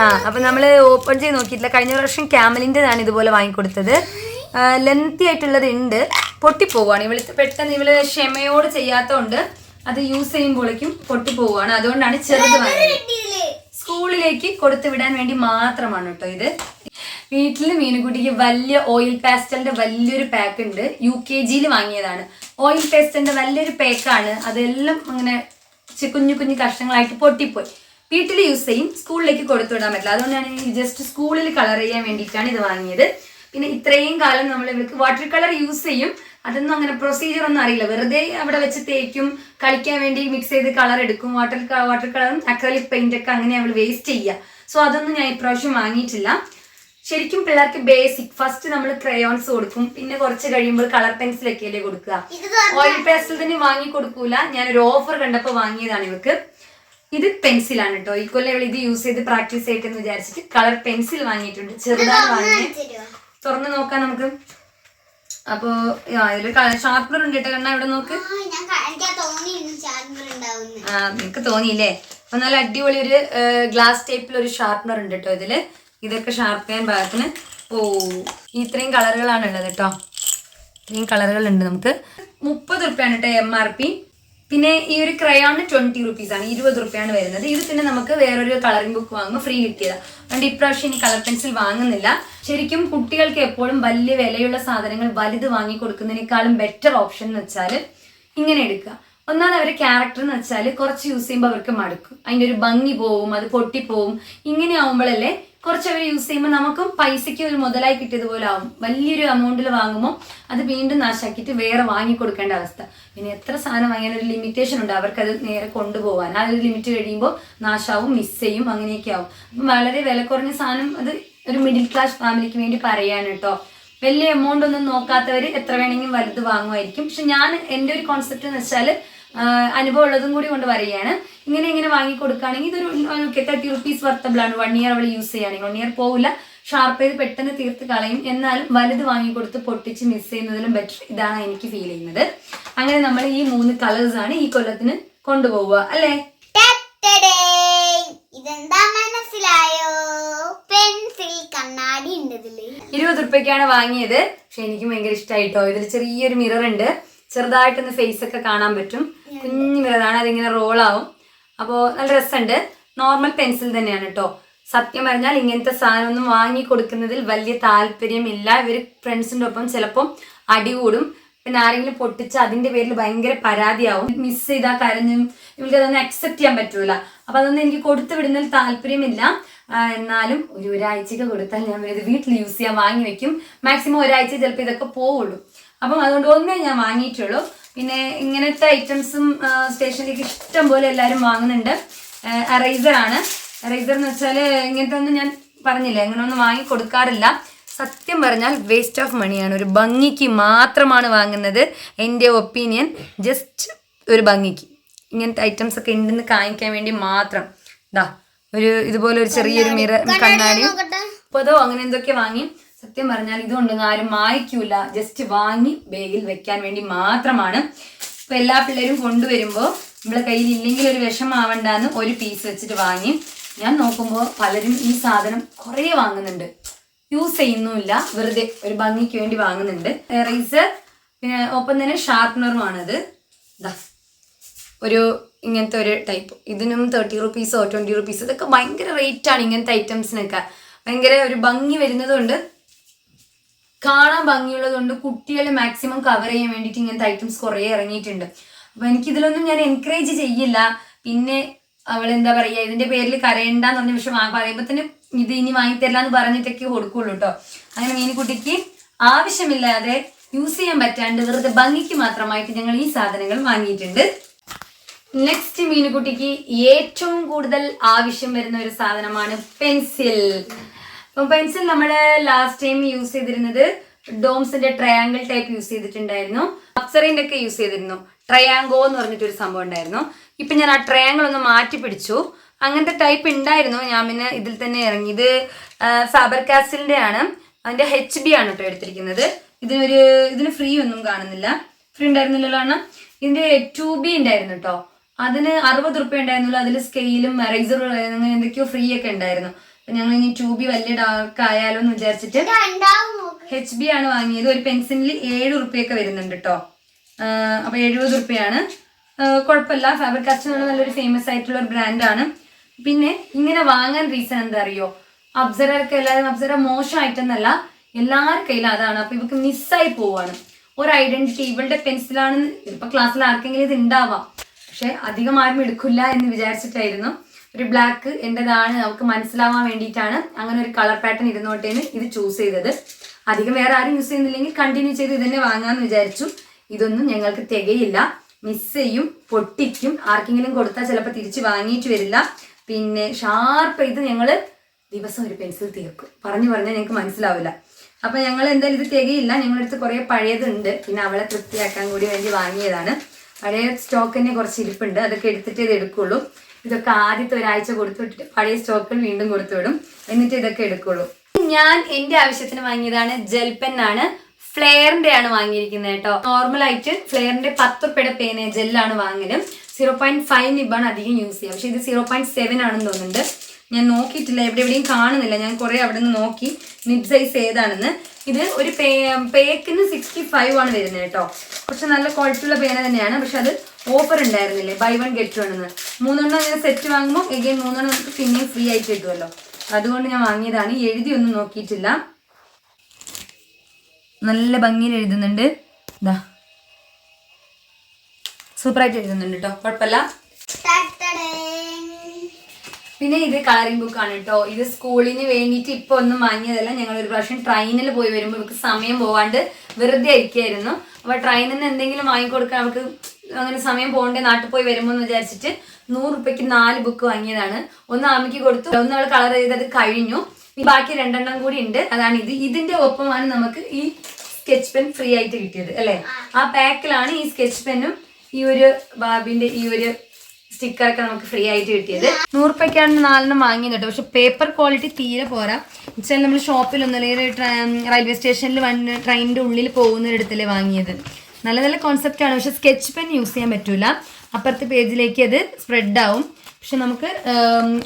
Speaker 1: ആ അപ്പൊ നമ്മൾ ഓപ്പൺ ചെയ്ത് നോക്കിയിട്ടില്ല. കഴിഞ്ഞ പ്രാവശ്യം ക്യാമലിന്റെതാണ് ഇതുപോലെ വാങ്ങിക്കൊടുത്തത്. ലെങ്തി ആയിട്ടുള്ളത് ഉണ്ട് പൊട്ടിപ്പോവാണ്. ഇവൾ പെട്ടെന്ന് ഇവൾ ക്ഷമയോട് ചെയ്യാത്തതുകൊണ്ട് അത് യൂസ് ചെയ്യുമ്പോഴേക്കും പൊട്ടിപ്പോവാണ്. അതുകൊണ്ടാണ് ചെറുത് സ്കൂളിലേക്ക് കൊടുത്തു വിടാൻ വേണ്ടി മാത്രമാണ് കേട്ടോ ഇത്. വീട്ടിൽ മീനുകുട്ടിക്ക് വലിയ ഓയിൽ പാസ്റ്റലിന്റെ വലിയൊരു പാക്ക് ഉണ്ട് യു കെ ജിയിൽ വാങ്ങിയതാണ്. ഓയിൽ പേസ്റ്റലിന്റെ വലിയൊരു പാക്കാണ് അതെല്ലാം അങ്ങനെ കുഞ്ഞു കുഞ്ഞു കഷ്ണങ്ങളായിട്ട് പൊട്ടിപ്പോയി. വീട്ടിൽ യൂസ് ചെയ്യും. സ്കൂളിലേക്ക് കൊടുത്തു വിടാൻ പറ്റില്ല. അതുകൊണ്ടാണ് ജസ്റ്റ് സ്കൂളിൽ കളർ ചെയ്യാൻ വേണ്ടിയിട്ടാണ് ഇത് വാങ്ങിയത്. പിന്നെ ഇത്രയും കാലം നമ്മൾ ഇവർക്ക് വാട്ടർ കളർ യൂസ് ചെയ്യും. അതൊന്നും അങ്ങനെ പ്രൊസീജിയർ ഒന്നും അറിയില്ല. വെറുതെ അവിടെ വെച്ച് തേക്കും കളിക്കാൻ വേണ്ടി മിക്സ് ചെയ്ത് കളർ എടുക്കും. വാട്ടർ വാട്ടർ കളറും അക്രലിക് പെയിന്റ് ഒക്കെ അങ്ങനെ അവൾ വേസ്റ്റ് ചെയ്യുക. സോ അതൊന്നും ഞാൻ ഇപ്രാവശ്യം വാങ്ങിയിട്ടില്ല. ശരിക്കും പിള്ളേർക്ക് ബേസിക് ഫസ്റ്റ് നമ്മൾ ക്രയോൺസ് കൊടുക്കും. പിന്നെ കുറച്ച് കഴിയുമ്പോൾ കളർ പെൻസിലൊക്കെ അല്ലേ കൊടുക്കുക. ഓയിൽ പേസ്റ്റൽ തന്നെ വാങ്ങി കൊടുക്കൂല. ഒരു ഓഫർ കണ്ടപ്പോൾ വാങ്ങിയതാണ് ഇവർക്ക് ഇത് പെൻസിലാണ് കേട്ടോ ഈ കൊല്ലം ഇവൾ ഇത് യൂസ് ചെയ്ത് പ്രാക്ടീസ് ആയിട്ടെന്ന് വിചാരിച്ചിട്ട് കളർ പെൻസിൽ വാങ്ങിയിട്ടുണ്ട്. ചെറുതാണ് വാങ്ങിയത്. തുറന്ന് നോക്കാം നമുക്ക്. അപ്പോ അതിൽ ഷാർപ്പർ ഉണ്ട് കേട്ടോ. കണ്ണ ഇവിടെ നോക്ക്.
Speaker 2: ആ
Speaker 1: നിനക്ക് തോന്നിയില്ലേ? അപ്പൊ നല്ല അടിപൊളി ഒരു ഗ്ലാസ് ടൈപ്പിൽ ഒരു ഷാർപ്പനർ ഉണ്ട് കേട്ടോ ഇതിൽ. ഇതൊക്കെ ഷാർപ്പ് ചെയ്യാൻ ഭാഗത്തിന് ഓ ഈ ഇത്രയും കളറുകളാണ് ഉള്ളത് കേട്ടോ. ഇത്രയും കളറുകൾ ഉണ്ട് നമുക്ക്. മുപ്പത് റുപ്യാണ് കേട്ടോ എം ആർ പി പിന്നെ ഈ ഒരു ക്രയോൺ ട്വന്റി റുപ്പീസ് ആണ് ഇരുപത് റുപ്യാണ് വരുന്നത്. ഇത് പിന്നെ നമുക്ക് വേറൊരു കളറിംഗ് ബുക്ക് വാങ്ങുമ്പോൾ ഫ്രീ കിട്ടിയതാണ് അതുകൊണ്ട് ഇപ്രാവശ്യം ഇനി കളർ പെൻസിൽ വാങ്ങുന്നില്ല. ശരിക്കും കുട്ടികൾക്ക് എപ്പോഴും വലിയ വിലയുള്ള സാധനങ്ങൾ വലുത് വാങ്ങി കൊടുക്കുന്നതിനേക്കാളും ബെറ്റർ ഓപ്ഷൻ എന്ന് വെച്ചാൽ ഇങ്ങനെ എടുക്കുക. ഒന്നാമത് അവരുടെ ക്യാരക്ടർ എന്ന് വെച്ചാൽ കുറച്ച് യൂസ് ചെയ്യുമ്പോൾ അവർക്ക് മടുക്കും. അതിന്റെ ഒരു ഭംഗി പോവും അത് പൊട്ടിപ്പോവും. ഇങ്ങനെ ആവുമ്പോഴല്ലേ കുറച്ച് അവർ യൂസ് ചെയ്യുമ്പോൾ നമുക്കും പൈസയ്ക്ക് ഒരു മുതലായി കിട്ടിയതുപോലെ ആവും. വലിയൊരു എമൗണ്ടിൽ വാങ്ങുമ്പോൾ അത് വീണ്ടും നാശാക്കിയിട്ട് വേറെ വാങ്ങി കൊടുക്കേണ്ട അവസ്ഥ. പിന്നെ എത്ര സാധനം വാങ്ങിയാൽ ഒരു ലിമിറ്റേഷൻ ഉണ്ട്. അവർക്കത് നേരെ കൊണ്ടുപോകാൻ ആ ഒരു ലിമിറ്റ് കഴിയുമ്പോൾ നാശാവും മിസ് ചെയ്യും അങ്ങനെയൊക്കെ ആവും. അപ്പം വളരെ വില കുറഞ്ഞ സാധനം അത് ഒരു മിഡിൽ ക്ലാസ് ഫാമിലിക്ക് വേണ്ടി പറയാണ് കേട്ടോ വലിയ എമൗണ്ട് ഒന്നും നോക്കാത്തവർ എത്ര വേണമെങ്കിലും വലുത് വാങ്ങുമായിരിക്കും. പക്ഷെ ഞാൻ എന്റെ ഒരു കോൺസെപ്റ്റ് എന്ന് വെച്ചാൽ അനുഭവം ഉള്ളതും കൂടി കൊണ്ട് പറയുകയാണ് ഇങ്ങനെ ഇങ്ങനെ വാങ്ങി കൊടുക്കുകയാണെങ്കിൽ ഇതൊരു തേർട്ടി റുപ്പീസ് വർത്തബിൾ ആണ്. വൺ ഇയർ അവൾ യൂസ് ചെയ്യുകയാണെങ്കിൽ വൺ ഇയർ പോവില്ല. ഷാർപ്പ് ചെയ്ത് പെട്ടെന്ന് തീർത്ത് കളയും. എന്നാലും വലുത് വാങ്ങി കൊടുത്ത് പൊട്ടിച്ച് മിസ് ചെയ്യുന്നതിലും ബെറ്റർ ഇതാണ് എനിക്ക് ഫീൽ ചെയ്യുന്നത്. അങ്ങനെ നമ്മൾ ഈ മൂന്ന് കളേഴ്സ് ആണ് ഈ കൊല്ലത്തിന് കൊണ്ടുപോവുക. അല്ലേ?
Speaker 2: ഇതെന്താ മനസ്സിലായോ? പെൻസിൽ കണ്ണാടി ഉണ്ട് ഇതിൽ
Speaker 1: ഇരുപത് റുപ്യക്കാണ് വാങ്ങിയത്. പക്ഷെ എനിക്ക് ഭയങ്കര ഇഷ്ടമായിട്ടോ ഇതിൽ ചെറിയൊരു മിറർ ഉണ്ട്. ചെറുതായിട്ടൊന്ന് ഫേസ് ഒക്കെ കാണാൻ പറ്റും. കുഞ്ഞു മിററാണ് അതിങ്ങനെ റോളാവും. അപ്പോൾ നല്ല രസമുണ്ട്. നോർമൽ പെൻസിൽ തന്നെയാണ് കേട്ടോ സത്യം പറഞ്ഞാൽ ഇങ്ങനത്തെ സാധനമൊന്നും വാങ്ങി കൊടുക്കുന്നതിൽ വലിയ താല്പര്യമില്ല ഇവർ ഫ്രണ്ട്സിന്റെ ഒപ്പം ചിലപ്പം അടി കൂടും. പിന്നെ ആരെങ്കിലും പൊട്ടിച്ച് അതിന്റെ പേരിൽ ഭയങ്കര പരാതിയാവും. മിസ് ചെയ്താൽ കരഞ്ഞും. ഇവർക്ക് അതൊന്നും അക്സെപ്റ്റ് ചെയ്യാൻ പറ്റൂല. അപ്പൊ അതൊന്നും എനിക്ക് കൊടുത്തു വിടുന്നതിൽ താല്പര്യമില്ല. എന്നാലും ഒരു ഒരാഴ്ചക്ക് കൊടുത്താൽ ഞാൻ ഇത് വീട്ടിൽ യൂസ് ചെയ്യാൻ വാങ്ങി വെക്കും. മാക്സിമം ഒരാഴ്ച ചിലപ്പോൾ ഇതൊക്കെ പോവുള്ളൂ. അപ്പം അതുകൊണ്ട് ഒന്നേ ഞാൻ വാങ്ങിയിട്ടുള്ളൂ. പിന്നെ ഇങ്ങനത്തെ ഐറ്റംസും സ്റ്റേഷനിലേക്ക് ഇഷ്ടം പോലെ എല്ലാവരും വാങ്ങുന്നുണ്ട്. എറൈസർ ആണ്. എറൈസർ എന്ന് വെച്ചാൽ ഇങ്ങനത്തെ ഒന്നും ഞാൻ പറഞ്ഞില്ല. അങ്ങനെ ഒന്നും വാങ്ങി കൊടുക്കാറില്ല സത്യം പറഞ്ഞാൽ വേസ്റ്റ് ഓഫ് മണിയാണ് ഒരു ഭംഗിക്ക് മാത്രമാണ് വാങ്ങുന്നത് എന്റെ ഒപ്പീനിയൻ ജസ്റ്റ് ഒരു ഭംഗിക്ക്. ഇങ്ങനത്തെ ഐറ്റംസ് ഒക്കെ ഉണ്ടെന്ന് കാണിക്കാൻ വേണ്ടി മാത്രം. ഇതാ ഒരു ഇതുപോലെ ഒരു ചെറിയൊരു മിറ കണ്ണാടി.
Speaker 2: അപ്പോൾ
Speaker 1: അതോ അങ്ങനെ എന്തൊക്കെ വാങ്ങി? സത്യം പറഞ്ഞാൽ ഇതുകൊണ്ടൊന്നും ആരും മായ്ക്കൂല. ജസ്റ്റ് വാങ്ങി ബാഗിൽ വെക്കാൻ വേണ്ടി മാത്രമാണ്. ഇപ്പൊ എല്ലാ പിള്ളേരും കൊണ്ടുവരുമ്പോൾ നമ്മളെ കയ്യിൽ ഇല്ലെങ്കിൽ ഒരു വിഷമാവണ്ടെന്ന് ഒരു പീസ് വെച്ചിട്ട് വാങ്ങി. ഞാൻ നോക്കുമ്പോൾ പലരും ഈ സാധനം കുറേ വാങ്ങുന്നുണ്ട്. യൂസ് ചെയ്യുന്നുമില്ല. വെറുതെ ഒരു ഭംഗിക്ക് വേണ്ടി വാങ്ങുന്നുണ്ട്. റൈസർ പിന്നെ ഒപ്പം തന്നെ ഷാർപ്പനറുമാണത് ഇതാ ഒരു ഇങ്ങനത്തെ ഒരു ടൈപ്പ് ഇതിനും തേർട്ടി റുപ്പീസോ ട്വന്റി റുപ്പീസോ ഇതൊക്കെ ഭയങ്കര റേറ്റ് ആണ് ഇങ്ങനത്തെ ഐറ്റംസിനൊക്കെ ഭയങ്കര ഒരു ഭംഗി വരുന്നതുകൊണ്ട് കാണാൻ ഭംഗിയുള്ളത് കൊണ്ട് കുട്ടികളെ മാക്സിമം കവർ ചെയ്യാൻ വേണ്ടിയിട്ട് ഇങ്ങനത്തെ ഐറ്റംസ് കുറേ ഇറങ്ങിയിട്ടുണ്ട്. അപ്പോൾ എനിക്കിതിലൊന്നും ഞാൻ എൻകറേജ് ചെയ്യില്ല. പിന്നെ അവൾ എന്താ പറയുക ഇതിന്റെ പേരിൽ കരയണ്ടെന്ന് പറഞ്ഞ പക്ഷെ പറയുമ്പോൾ തന്നെ ഇത് ഇനി വാങ്ങിത്തരില്ല എന്ന് പറഞ്ഞിട്ടൊക്കെ കൊടുക്കുള്ളൂ കേട്ടോ അങ്ങനെ മീനുകുട്ടിക്ക് ആവശ്യമില്ലാതെ യൂസ് ചെയ്യാൻ പറ്റാണ്ട് വെറുതെ ഭംഗിക്ക് മാത്രമായിട്ട് ഞങ്ങൾ ഈ സാധനങ്ങൾ വാങ്ങിയിട്ടുണ്ട്. നെക്സ്റ്റ് മീനുകുട്ടിക്ക് ഏറ്റവും കൂടുതൽ ആവശ്യം വരുന്ന ഒരു സാധനമാണ് പെൻസിൽ പെൻസിൽ നമ്മൾ ലാസ്റ്റ് ടൈം യൂസ് ചെയ്തിരുന്നത് ഡോംസിന്റെ ട്രയാങ്കിൾ ടൈപ്പ് യൂസ് ചെയ്തിട്ടുണ്ടായിരുന്നു. അപ്സറിന്റെ ഒക്കെ യൂസ് ചെയ്തിരുന്നു. ട്രയാങ്കോ എന്ന് പറഞ്ഞിട്ട് ഒരു സംഭവം ഉണ്ടായിരുന്നു. ഇപ്പൊ ഞാൻ ആ ട്രയാങ്കിൾ ഒന്ന് മാറ്റി പിടിച്ചു. അങ്ങനത്തെ ടൈപ്പ് ഉണ്ടായിരുന്നു. ഞാൻ പിന്നെ ഇതിൽ തന്നെ ഇറങ്ങി ഇത് ഫാബർ കാസിലിന്റെ ആണ് അതിന്റെ എച്ച് ബി ആണ് കേട്ടോ എടുത്തിരിക്കുന്നത്. ഇതിനൊരു ഇതിന് ഫ്രീ ഒന്നും കാണുന്നില്ല. ഫ്രീ ഉണ്ടായിരുന്നില്ലല്ലോ കാരണം ഇതിന്റെ ടു ബി ഉണ്ടായിരുന്നു കേട്ടോ അതിന് അറുപത് റുപ്യ ഉണ്ടായിരുന്നല്ലോ അതിൽ സ്കെയിലും എറൈസറും അങ്ങനെ എന്തൊക്കെയോ ഫ്രീ ഒക്കെ ഉണ്ടായിരുന്നു. ഞങ്ങൾ ഇനി ടു ബി വലിയ ഡാർക്ക് ആയാലോ എന്ന് വിചാരിച്ചിട്ട് എച്ച് ബി ആണ് വാങ്ങിയത്. ഒരു പെൻസിലിൽ ഏഴ് ഉറുപ്പ്യൊക്കെ വരുന്നുണ്ട് കേട്ടോ അപ്പൊ എഴുപത് ഉറുപ്പ്യാണ് കുഴപ്പമില്ല. ഫാബർ കാസ്റ്റ് എന്നുള്ള നല്ലൊരു ഫേമസ് ആയിട്ടുള്ള ഒരു ബ്രാൻഡാണ് പിന്നെ ഇങ്ങനെ വാങ്ങാൻ റീസൺ എന്താ അറിയോ? അബ്സറൊക്കെ എല്ലാവരും അബ്സറ മോശമായിട്ടെന്നല്ല എല്ലാവരുടെ കയ്യിലും അതാണ്. അപ്പൊ ഇവർക്ക് മിസ്സായി പോവാണ്. ഒരു ഐഡന്റിറ്റി ഇവളുടെ പെൻസിലാണെന്ന് ഇപ്പൊ ക്ലാസ്സിൽ ആർക്കെങ്കിലും ഇത് ഉണ്ടാവാം പക്ഷെ അധികം ആരും എടുക്കില്ല എന്ന് വിചാരിച്ചിട്ടായിരുന്നു. ഒരു ബ്ലാക്ക് എന്റെതാണ് നമുക്ക് മനസ്സിലാവാൻ വേണ്ടിയിട്ടാണ് അങ്ങനെ ഒരു കളർ പാറ്റേൺ ഇരുന്നോട്ടേന്ന് ഇത് ചൂസ് ചെയ്തത്. അധികം വേറെ ആരും യൂസ് ചെയ്യുന്നില്ലെങ്കിൽ കണ്ടിന്യൂ ചെയ്ത് ഇതന്നെ വാങ്ങാമെന്ന് വിചാരിച്ചു. ഇതൊന്നും ഞങ്ങൾക്ക് തികയില്ല. മിസ് ചെയ്യും പൊട്ടിക്കും ആർക്കെങ്കിലും കൊടുത്താൽ ചിലപ്പോൾ തിരിച്ച് വാങ്ങിയിട്ട് വരില്ല. പിന്നെ ഷാർപ്പ് ഇത് ഞങ്ങൾ ദിവസം ഒരു പെൻസിൽ തീർക്കും. പറഞ്ഞു പറഞ്ഞാൽ ഞങ്ങൾക്ക് മനസ്സിലാവില്ല. അപ്പൊ ഞങ്ങൾ എന്തായാലും ഇത് തികയില്ല. ഞങ്ങളുടെ അടുത്ത് കുറേ പഴയതുണ്ട്. പിന്നെ അവളെ തൃപ്തിയാക്കാൻ കൂടി വേണ്ടി വാങ്ങിയതാണ്. പഴയ സ്റ്റോക്ക് തന്നെ കുറച്ച് ഇരിപ്പുണ്ട്. അതൊക്കെ എടുത്തിട്ടേ ഇത് എടുക്കുള്ളൂ. ഇതൊക്കെ ആദ്യത്തെ ഒരാഴ്ച കൊടുത്തു വിട്ടിട്ട് പഴയ സ്റ്റോക്കുകൾ വീണ്ടും കൊടുത്തു എന്നിട്ട് ഇതൊക്കെ എടുക്കുള്ളൂ. ഞാൻ എന്റെ ആവശ്യത്തിന് വാങ്ങിയതാണ് ജെൽ പെന്നാണ് ഫ്ലെയറിന്റെ ആണ് വാങ്ങിയിരിക്കുന്നത് കേട്ടോ. നോർമൽ ആയിട്ട് ഫ്ലെയറിന്റെ പത്ത് റുപ്യയുടെ പേന ജെല്ലാണ് വാങ്ങലും. സീറോ പോയിന്റ് ഫൈവ് നിബാണ് അധികം യൂസ് ചെയ്യുക. പക്ഷെ ഇത് സീറോ പോയിന്റ് സെവൻ ആണെന്ന് തോന്നുന്നുണ്ട്. ഞാൻ നോക്കിയിട്ടില്ല എവിടെ എവിടെയും കാണുന്നില്ല. ഞാൻ കുറെ അവിടെ നിന്ന് നോക്കി. നിബ് സൈസ് ഏതാണെന്ന്. ഇത് ഒരു പേ പേക്കിന് സിക്സ്റ്റി ഫൈവ് ആണ് വരുന്നത് കേട്ടോ. കുറച്ച് നല്ല ക്വാളിറ്റി ഉള്ള പേന തന്നെയാണ്. പക്ഷെ അത് ഓഫർ ഉണ്ടായിരുന്നില്ലേ? ബൈ വൺ ഗെറ്റ് വൺ എന്ന് മൂന്നെണ്ണം ഞാൻ സെറ്റ് വാങ്ങുമ്പോൾ എഗെയിൻ മൂന്നെണ്ണം നമുക്ക് പിന്നെയും ഫ്രീ ആയിട്ട് കിട്ടുമല്ലോ. അതുകൊണ്ട് ഞാൻ വാങ്ങിയതാണ്. എഴുതി ഒന്നും നോക്കിയിട്ടില്ല. നല്ല ഭംഗിയിൽ എഴുതുന്നുണ്ട്. ഇതാ സൂപ്പറായിട്ട് എഴുതുന്നുണ്ട് കേട്ടോ കുഴപ്പമില്ല. പിന്നെ ഇത് കളറിംഗ് ബുക്ക് ആണ് കേട്ടോ ഇത് സ്കൂളിന് വേണ്ടിയിട്ട് ഇപ്പൊ ഒന്നും വാങ്ങിയതല്ല. ഞങ്ങൾ ഒരു പ്രാവശ്യം ട്രെയിനിൽ പോയി വരുമ്പോൾ ഇവർക്ക് സമയം പോവാണ്ട് വെറുതെ ഇരിക്കുമായിരുന്നു അപ്പൊ ട്രെയിനിൽ നിന്ന് എന്തെങ്കിലും വാങ്ങിക്കൊടുക്കാൻ അവർക്ക് അങ്ങനെ സമയം പോകണ്ടേ നാട്ടിൽ പോയി വരുമ്പോൾ എന്ന് വിചാരിച്ചിട്ട് നൂറ് റുപ്യക്ക് നാല് ബുക്ക് വാങ്ങിയതാണ്. ഒന്ന് അമ്മയ്ക്ക് കൊടുത്തു ഒന്ന് അവൾ കളർ ചെയ്തത് കഴിഞ്ഞു. ബാക്കി രണ്ടെണ്ണം കൂടി ഉണ്ട്. അതാണ് ഇത്. ഇതിന്റെ ഒപ്പമാണ് നമുക്ക് ഈ സ്കെച്ച് പെൻ ഫ്രീ ആയിട്ട് കിട്ടിയത് അല്ലേ? ആ പാക്കിലാണ് ഈ സ്കെച്ച് പെന്നും ഈ ഒരു ബാബിന്റെ ഈ ഒരു സ്റ്റിക്കറൊക്കെ നമുക്ക് ഫ്രീ ആയിട്ട് കിട്ടിയത്. നൂറുപ്യക്കാണ് നാലെണ്ണം വാങ്ങിയത് കേട്ടോ. പക്ഷെ പേപ്പർ ക്വാളിറ്റി തീരെ പോരാ. വെച്ചാൽ നമ്മൾ ഷോപ്പിലൊന്നും അല്ലെങ്കിൽ റെയിൽവേ സ്റ്റേഷനിൽ വന്ന് ട്രെയിനിന്റെ ഉള്ളിൽ പോകുന്നൊരിടത്തല്ലേ വാങ്ങിയത്. നല്ല നല്ല കോൺസെപ്റ്റ് ആണ്. പക്ഷെ സ്കെച്ച് പെൻ യൂസ് ചെയ്യാൻ പറ്റൂല. അപ്പുറത്തെ പേജിലേക്ക് അത് സ്പ്രെഡ് ആവും. പക്ഷെ നമുക്ക്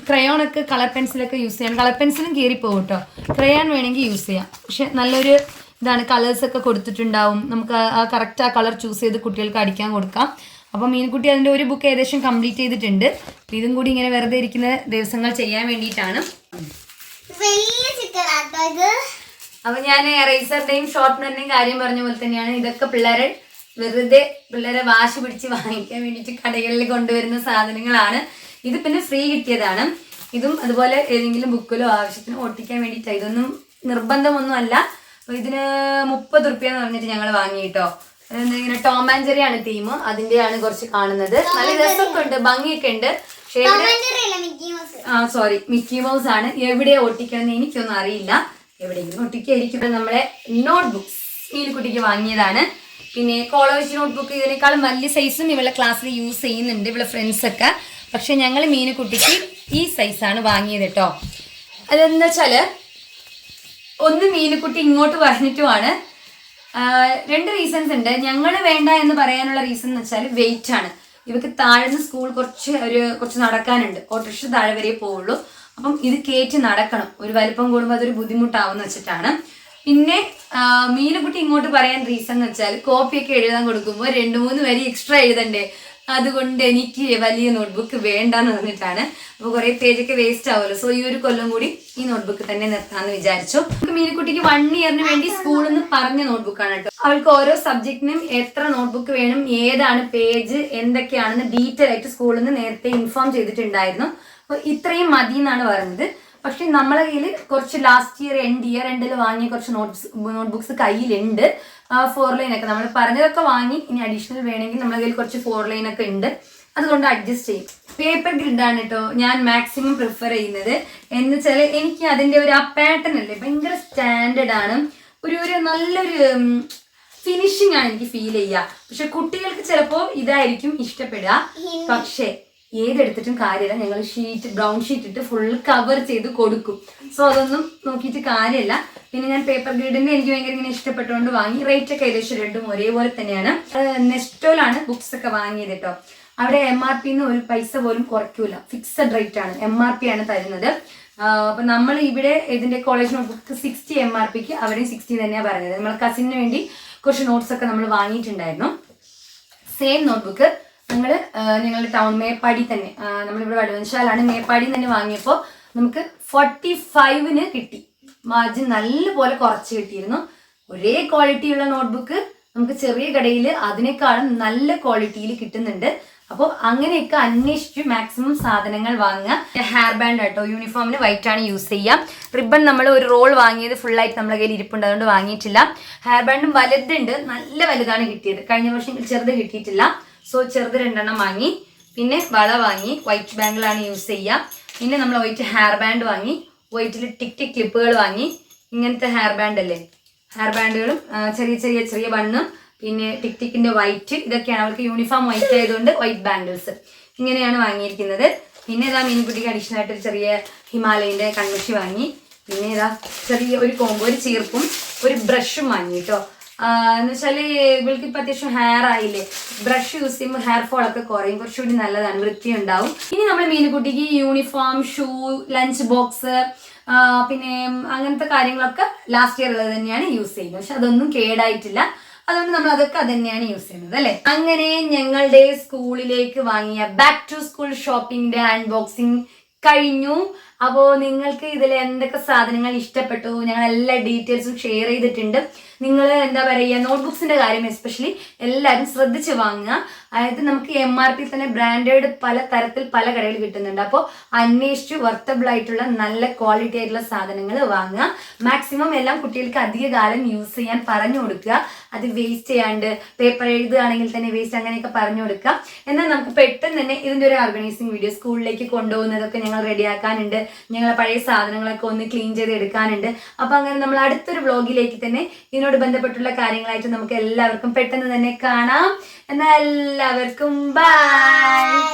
Speaker 1: ക്രയോൺ ഒക്കെ കളർ പെൻസിലൊക്കെ യൂസ് ചെയ്യാം. കളർ പെൻസിലും കീറി പോകും കേട്ടോ ക്രയോൺ വേണമെങ്കിൽ യൂസ് ചെയ്യാം. പക്ഷെ നല്ലൊരു ഇതാണ്. കളേഴ്സ് ഒക്കെ കൊടുത്തിട്ടുണ്ടാവും. നമുക്ക് ആ- കറക്റ്റ് ആ കളർ ചൂസ് ചെയ്ത് കുട്ടികൾക്ക് അടിക്കാൻ കൊടുക്കാം. അപ്പം മീൻകുട്ടി അതിന്റെ ഒരു ബുക്ക് ഏകദേശം കംപ്ലീറ്റ് ചെയ്തിട്ടുണ്ട്. ഇതും കൂടി ഇങ്ങനെ വെറുതെ ഇരിക്കുന്ന ദിവസങ്ങൾ ചെയ്യാൻ വേണ്ടിയിട്ടാണ്. അപ്പൊ ഞാൻ എറേസറിന്റെയും ഷോർട്ട്നറിന്റെയും കാര്യം പറഞ്ഞ പോലെ തന്നെയാണ്. ഇതൊക്കെ പിള്ളേരെ വെറുതെ പിള്ളേരെ വാശി പിടിച്ച് വാങ്ങിക്കാൻ വേണ്ടിയിട്ട് കടകളിൽ കൊണ്ടുവരുന്ന സാധനങ്ങളാണ്. ഇത് പിന്നെ ഫ്രീ കിട്ടിയതാണ്. ഇതും അതുപോലെ ഏതെങ്കിലും ബുക്കിലോ ആവശ്യത്തിന് ഒട്ടിക്കാൻ വേണ്ടിയിട്ടാണ് ഇതൊന്നും നിർബന്ധമൊന്നും അല്ല ഇതിന് മുപ്പത് റുപ്യ എന്ന് പറഞ്ഞിട്ട് ഞങ്ങൾ വാങ്ങിയിട്ടോ. ഇങ്ങനെ ടോം ആൻഡ് ജെറി ആണ് തീം അതിന്റെയാണ് കുറച്ച് കാണുന്നത്. നല്ല രസമൊക്കെ ഉണ്ട് ഭംഗിയൊക്കെ ഉണ്ട് പക്ഷേ ആ സോറി മിക്കി മൗസ് ആണ്. എവിടെ ഒട്ടിക്കണമെന്ന് എനിക്കൊന്നും അറിയില്ല. എവിടെയെങ്കിലും ഒട്ടിക്കായിരിക്കും നമ്മളെ നോട്ട് ബുക്സ് മീനുകുട്ടിക്ക് വാങ്ങിയതാണ്. പിന്നെ കോളേജ് നോട്ട് ബുക്ക് ഇതിനേക്കാളും വലിയ സൈസും ഇവളെ ക്ലാസ്സിൽ യൂസ് ചെയ്യുന്നുണ്ട് ഫ്രണ്ട്സ് ഒക്കെ. പക്ഷെ ഞങ്ങൾ മീനുകുട്ടിക്ക് ഈ സൈസാണ് വാങ്ങിയത് കേട്ടോ അതെന്താ വെച്ചാൽ ഒന്ന് മീനക്കുട്ടി ഇങ്ങോട്ട് പറഞ്ഞിട്ടുമാണ് രണ്ട് റീസൺസ് ഉണ്ട്. ഞങ്ങൾ വേണ്ട എന്ന് പറയാനുള്ള റീസൺ എന്ന് വെച്ചാൽ വെയിറ്റ് ആണ്. ഇവക്ക് താഴ്ന്ന് സ്കൂൾ കുറച്ച് ഒരു കുറച്ച് നടക്കാനുണ്ട്. ഓട്ടോറിക്ഷ താഴെ വരെ പോവുള്ളൂ. അപ്പം ഇത് കയറ്റി നടക്കണം. ഒരു വലിപ്പം കൂടുമ്പോൾ അതൊരു ബുദ്ധിമുട്ടാവുമെന്ന് വെച്ചിട്ടാണ്. പിന്നെ മീനക്കുട്ടി ഇങ്ങോട്ട് പറയാൻ റീസൺ എന്ന് വെച്ചാൽ കോപ്പിയൊക്കെ എഴുതാൻ കൊടുക്കുമ്പോൾ രണ്ട് മൂന്ന് വരി എക്സ്ട്രാ എഴുതണ്ടേ? അതുകൊണ്ട് എനിക്ക് വലിയ നോട്ട്ബുക്ക് വേണ്ടെന്ന് പറഞ്ഞിട്ടാണ്. അപ്പോൾ കുറേ പേജൊക്കെ വേസ്റ്റ് ആവുമല്ലോ. സോ ഈ ഒരു കൊല്ലം കൂടി ഈ നോട്ട്ബുക്ക് തന്നെ നിർത്താമെന്ന് വിചാരിച്ചു. നമുക്ക് മീനുക്കുട്ടിക്ക് വൺ ഇയറിന് വേണ്ടി സ്കൂളിൽ നിന്ന് പറഞ്ഞ നോട്ട്ബുക്കാണ് കേട്ടോ. അവൾക്ക് ഓരോ സബ്ജക്റ്റിനും എത്ര നോട്ട്ബുക്ക് വേണം ഏതാണ് പേജ് എന്തൊക്കെയാണെന്ന് ഡീറ്റെയിൽ ആയിട്ട് സ്കൂളിൽ നിന്ന് നേരത്തെ ഇൻഫോം ചെയ്തിട്ടുണ്ടായിരുന്നു. അപ്പോൾ ഇത്രയും മതി എന്നാണ് പറഞ്ഞത്. പക്ഷെ നമ്മളെ കയ്യിൽ കുറച്ച് ലാസ്റ്റ് ഇയർ എൻഡ് ഇയർ എൻഡിൽ വാങ്ങിയ കുറച്ച് നോട്ട്സ് നോട്ട്ബുക്സ് കയ്യിലുണ്ട്. ഫോർ ലൈൻ ഒക്കെ. നമ്മൾ പറഞ്ഞതൊക്കെ വാങ്ങി ഇനി അഡീഷണൽ വേണമെങ്കിൽ നമ്മളെ കയ്യിൽ കുറച്ച് ഫോർ ലൈൻ ഒക്കെ ഉണ്ട്. അതുകൊണ്ട് അഡ്ജസ്റ്റ് ചെയ്യും. പേപ്പർ ഗ്രിഡാണ് കേട്ടോ ഞാൻ മാക്സിമം പ്രിഫർ ചെയ്യുന്നത്. എന്ന് വെച്ചാൽ എനിക്ക് അതിന്റെ ഒരു ആ പാറ്റേൺ അല്ലേ ഭയങ്കര സ്റ്റാൻഡേർഡ് ആണ്. ഒരു ഒരു നല്ലൊരു ഫിനിഷിംഗ് ആണ് എനിക്ക് ഫീൽ ചെയ്യുക. പക്ഷെ കുട്ടികൾക്ക് ചിലപ്പോൾ ഇതായിരിക്കും ഇഷ്ടപ്പെടുക. പക്ഷേ ഏതെടുത്തിട്ടും കാര്യമില്ല. ഞങ്ങൾ ഷീറ്റ് ബ്രൗൺ ഷീറ്റ് ഇട്ട് ഫുൾ കവർ ചെയ്ത് കൊടുക്കും. സോ അതൊന്നും നോക്കിയിട്ട് കാര്യമില്ല. പിന്നെ ഞാൻ പേപ്പർ ഗ്രിഡിന്റെ എനിക്ക് ഭയങ്കര ഇങ്ങനെ ഇഷ്ടപ്പെട്ടുകൊണ്ട് വാങ്ങി. റേറ്റ് ഒക്കെ ഏകദേശം രണ്ടും ഒരേപോലെ തന്നെയാണ്. നെസ്റ്റോലാണ് ബുക്സ് ഒക്കെ വാങ്ങിയത് കേട്ടോ അവിടെ എം ആർ പിന്ന് ഒരു പൈസ പോലും കുറയ്ക്കൂല. ഫിക്സഡ് റേറ്റ് ആണ്. എം ആർ പി ആണ് തരുന്നത്. അപ്പൊ നമ്മൾ ഇവിടെ ഇതിന്റെ college notebook sixty M R പിക്ക് അവിടെയും സിക്സ്റ്റി തന്നെയാണ് പറഞ്ഞത് നമ്മൾ കസിന് വേണ്ടി കുറച്ച് നോട്ട്സ് ഒക്കെ നമ്മൾ വാങ്ങിയിട്ടുണ്ടായിരുന്നു. സെയിം നോട്ട്ബുക്ക് ഞങ്ങൾ ഞങ്ങളുടെ ടൗൺ മേപ്പാടി തന്നെ. നമ്മളിവിടെ വടുവൻശാലാണ് മേപ്പാടി തന്നെ വാങ്ങിയപ്പോൾ നമുക്ക് ഫോർട്ടി ഫൈവിന് കിട്ടി. മാർജിൻ നല്ലപോലെ കുറച്ച് കിട്ടിയിരുന്നു. ഒരേ ക്വാളിറ്റിയുള്ള നോട്ട്ബുക്ക് നമുക്ക് ചെറിയ കടയിൽ അതിനേക്കാളും നല്ല ക്വാളിറ്റിയിൽ കിട്ടുന്നുണ്ട്. അപ്പോൾ അങ്ങനെയൊക്കെ അന്വേഷിച്ച് മാക്സിമം സാധനങ്ങൾ വാങ്ങുക. ഹെയർ ബാൻഡ് കേട്ടോ യൂണിഫോമിന് വൈറ്റ് ആണ് യൂസ് ചെയ്യുക. റിബൺ നമ്മൾ ഒരു റോൾ വാങ്ങിയത് ഫുള്ളായിട്ട് നമ്മളെ കയ്യിൽ ഇരിപ്പുണ്ട് അതുകൊണ്ട് വാങ്ങിയിട്ടില്ല. ഹെയർ ബാൻഡും വലുതുണ്ട് നല്ല വലുതാണ് കിട്ടിയത്. കഴിഞ്ഞ വർഷം ചെറുത് കിട്ടിയിട്ടില്ല. സോ ചെറുത് രണ്ടെണ്ണം വാങ്ങി. പിന്നെ വള വാങ്ങി. വൈറ്റ് ബാങ്കിളാണ് യൂസ് ചെയ്യുക പിന്നെ നമ്മൾ വൈറ്റ് ഹെയർ ബാൻഡ് വാങ്ങി. വൈറ്റിൽ ടിക് ടിക് ക്ലിപ്പുകൾ വാങ്ങി. ഇങ്ങനത്തെ ഹെയർ ബാൻഡ് അല്ലേ? ഹെയർ ബാൻഡുകളും ചെറിയ ചെറിയ ചെറിയ ബണ്ണും പിന്നെ ടിക് ടിക്കിന്റെ വൈറ്റ് ഇതൊക്കെയാണ് അവൾക്ക് യൂണിഫോം വൈറ്റ് ആയതുകൊണ്ട് വൈറ്റ് ബാൻഡിൽസ് ഇങ്ങനെയാണ് വാങ്ങിയിരിക്കുന്നത്. പിന്നെ ഇതാ മീൻകുട്ടിക്ക് അഡീഷണൽ ആയിട്ട് ഒരു ചെറിയ ഹിമാലയന്റെ കൺമുഷി വാങ്ങി. പിന്നെ ഇതാ ചെറിയ ഒരു കോമ്പോ ഒരു ചീർപ്പും ഒരു ബ്രഷും വാങ്ങി കേട്ടോ എന്ന് ഇവൾക്ക് ഇപ്പൊ അത്യാവശ്യം ഹെയർ ആയില്ലേ? ബ്രഷ് യൂസ് ചെയ്യുമ്പോൾ ഹെയർ ഫോൾ ഒക്കെ കുറയും. കുറച്ചുകൂടി നല്ലതാണ് വൃത്തി ഉണ്ടാവും ഇനി നമ്മൾ മീനുകുട്ടിക്ക് യൂണിഫോം ഷൂ ലഞ്ച് ബോക്സ് പിന്നെ അങ്ങനത്തെ കാര്യങ്ങളൊക്കെ ലാസ്റ്റ് ഇയർ ഉള്ളത് തന്നെയാണ് യൂസ് ചെയ്യുന്നത്. പക്ഷെ അതൊന്നും കേടായിട്ടില്ല. അതുകൊണ്ട് നമ്മൾ അതൊക്കെ അത് തന്നെയാണ് യൂസ് ചെയ്യുന്നത് അല്ലെ? അങ്ങനെ ഞങ്ങളുടെ സ്കൂളിലേക്ക് വാങ്ങിയ ബാക്ക് ടു സ്കൂൾ ഷോപ്പിംഗിന്റെ അൺബോക്സിംഗ് കഴിഞ്ഞു. അപ്പോൾ നിങ്ങൾക്ക് ഇതിൽ എന്തൊക്കെ സാധനങ്ങൾ ഇഷ്ടപ്പെട്ടു? ഞങ്ങൾ എല്ലാ ഡീറ്റെയിൽസും ഷെയർ ചെയ്തിട്ടുണ്ട്. നിങ്ങൾ എന്താ പറയുക നോട്ട്ബുക്സിന്റെ കാര്യം എസ്പെഷ്യലി എല്ലാവരും ശ്രദ്ധിച്ച് വാങ്ങുക. അതായത് നമുക്ക് എം ആർ പി തന്നെ ബ്രാൻഡഡ് പല തരത്തിൽ പല കടയിൽ കിട്ടുന്നുണ്ട്. അപ്പോൾ അന്വേഷിച്ച് വർത്തബിൾ ആയിട്ടുള്ള നല്ല ക്വാളിറ്റി ആയിട്ടുള്ള സാധനങ്ങൾ വാങ്ങുക. മാക്സിമം എല്ലാം കുട്ടികൾക്ക് അധിക കാലം യൂസ് ചെയ്യാൻ പറഞ്ഞു കൊടുക്കുക. അത് വേസ്റ്റ് ചെയ്യാണ്ട് പേപ്പർ എഴുതുകയാണെങ്കിൽ തന്നെ വേസ്റ്റ് അങ്ങനെയൊക്കെ പറഞ്ഞു കൊടുക്കുക. എന്നാൽ നമുക്ക് പെട്ടെന്ന് തന്നെ ഇതിന്റെ ഒരു ഓർഗനൈസിങ് വീഡിയോ സ്കൂളിലേക്ക് കൊണ്ടുപോകുന്നതൊക്കെ ഞങ്ങൾ റെഡിയാക്കാനുണ്ട് ഞങ്ങളെ പഴയ സാധനങ്ങളൊക്കെ ഒന്ന് ക്ലീൻ ചെയ്ത് എടുക്കാനുണ്ട്. അപ്പോൾ അങ്ങനെ നമ്മൾ അടുത്തൊരു വ്ളോഗിലേക്ക് തന്നെ ഇതിനോട് ബന്ധപ്പെട്ടുള്ള കാര്യങ്ങളായിട്ട് നമുക്ക് എല്ലാവർക്കും പെട്ടെന്ന് തന്നെ കാണാം. എന്നാൽ എല്ലാവർക്കും ബൈ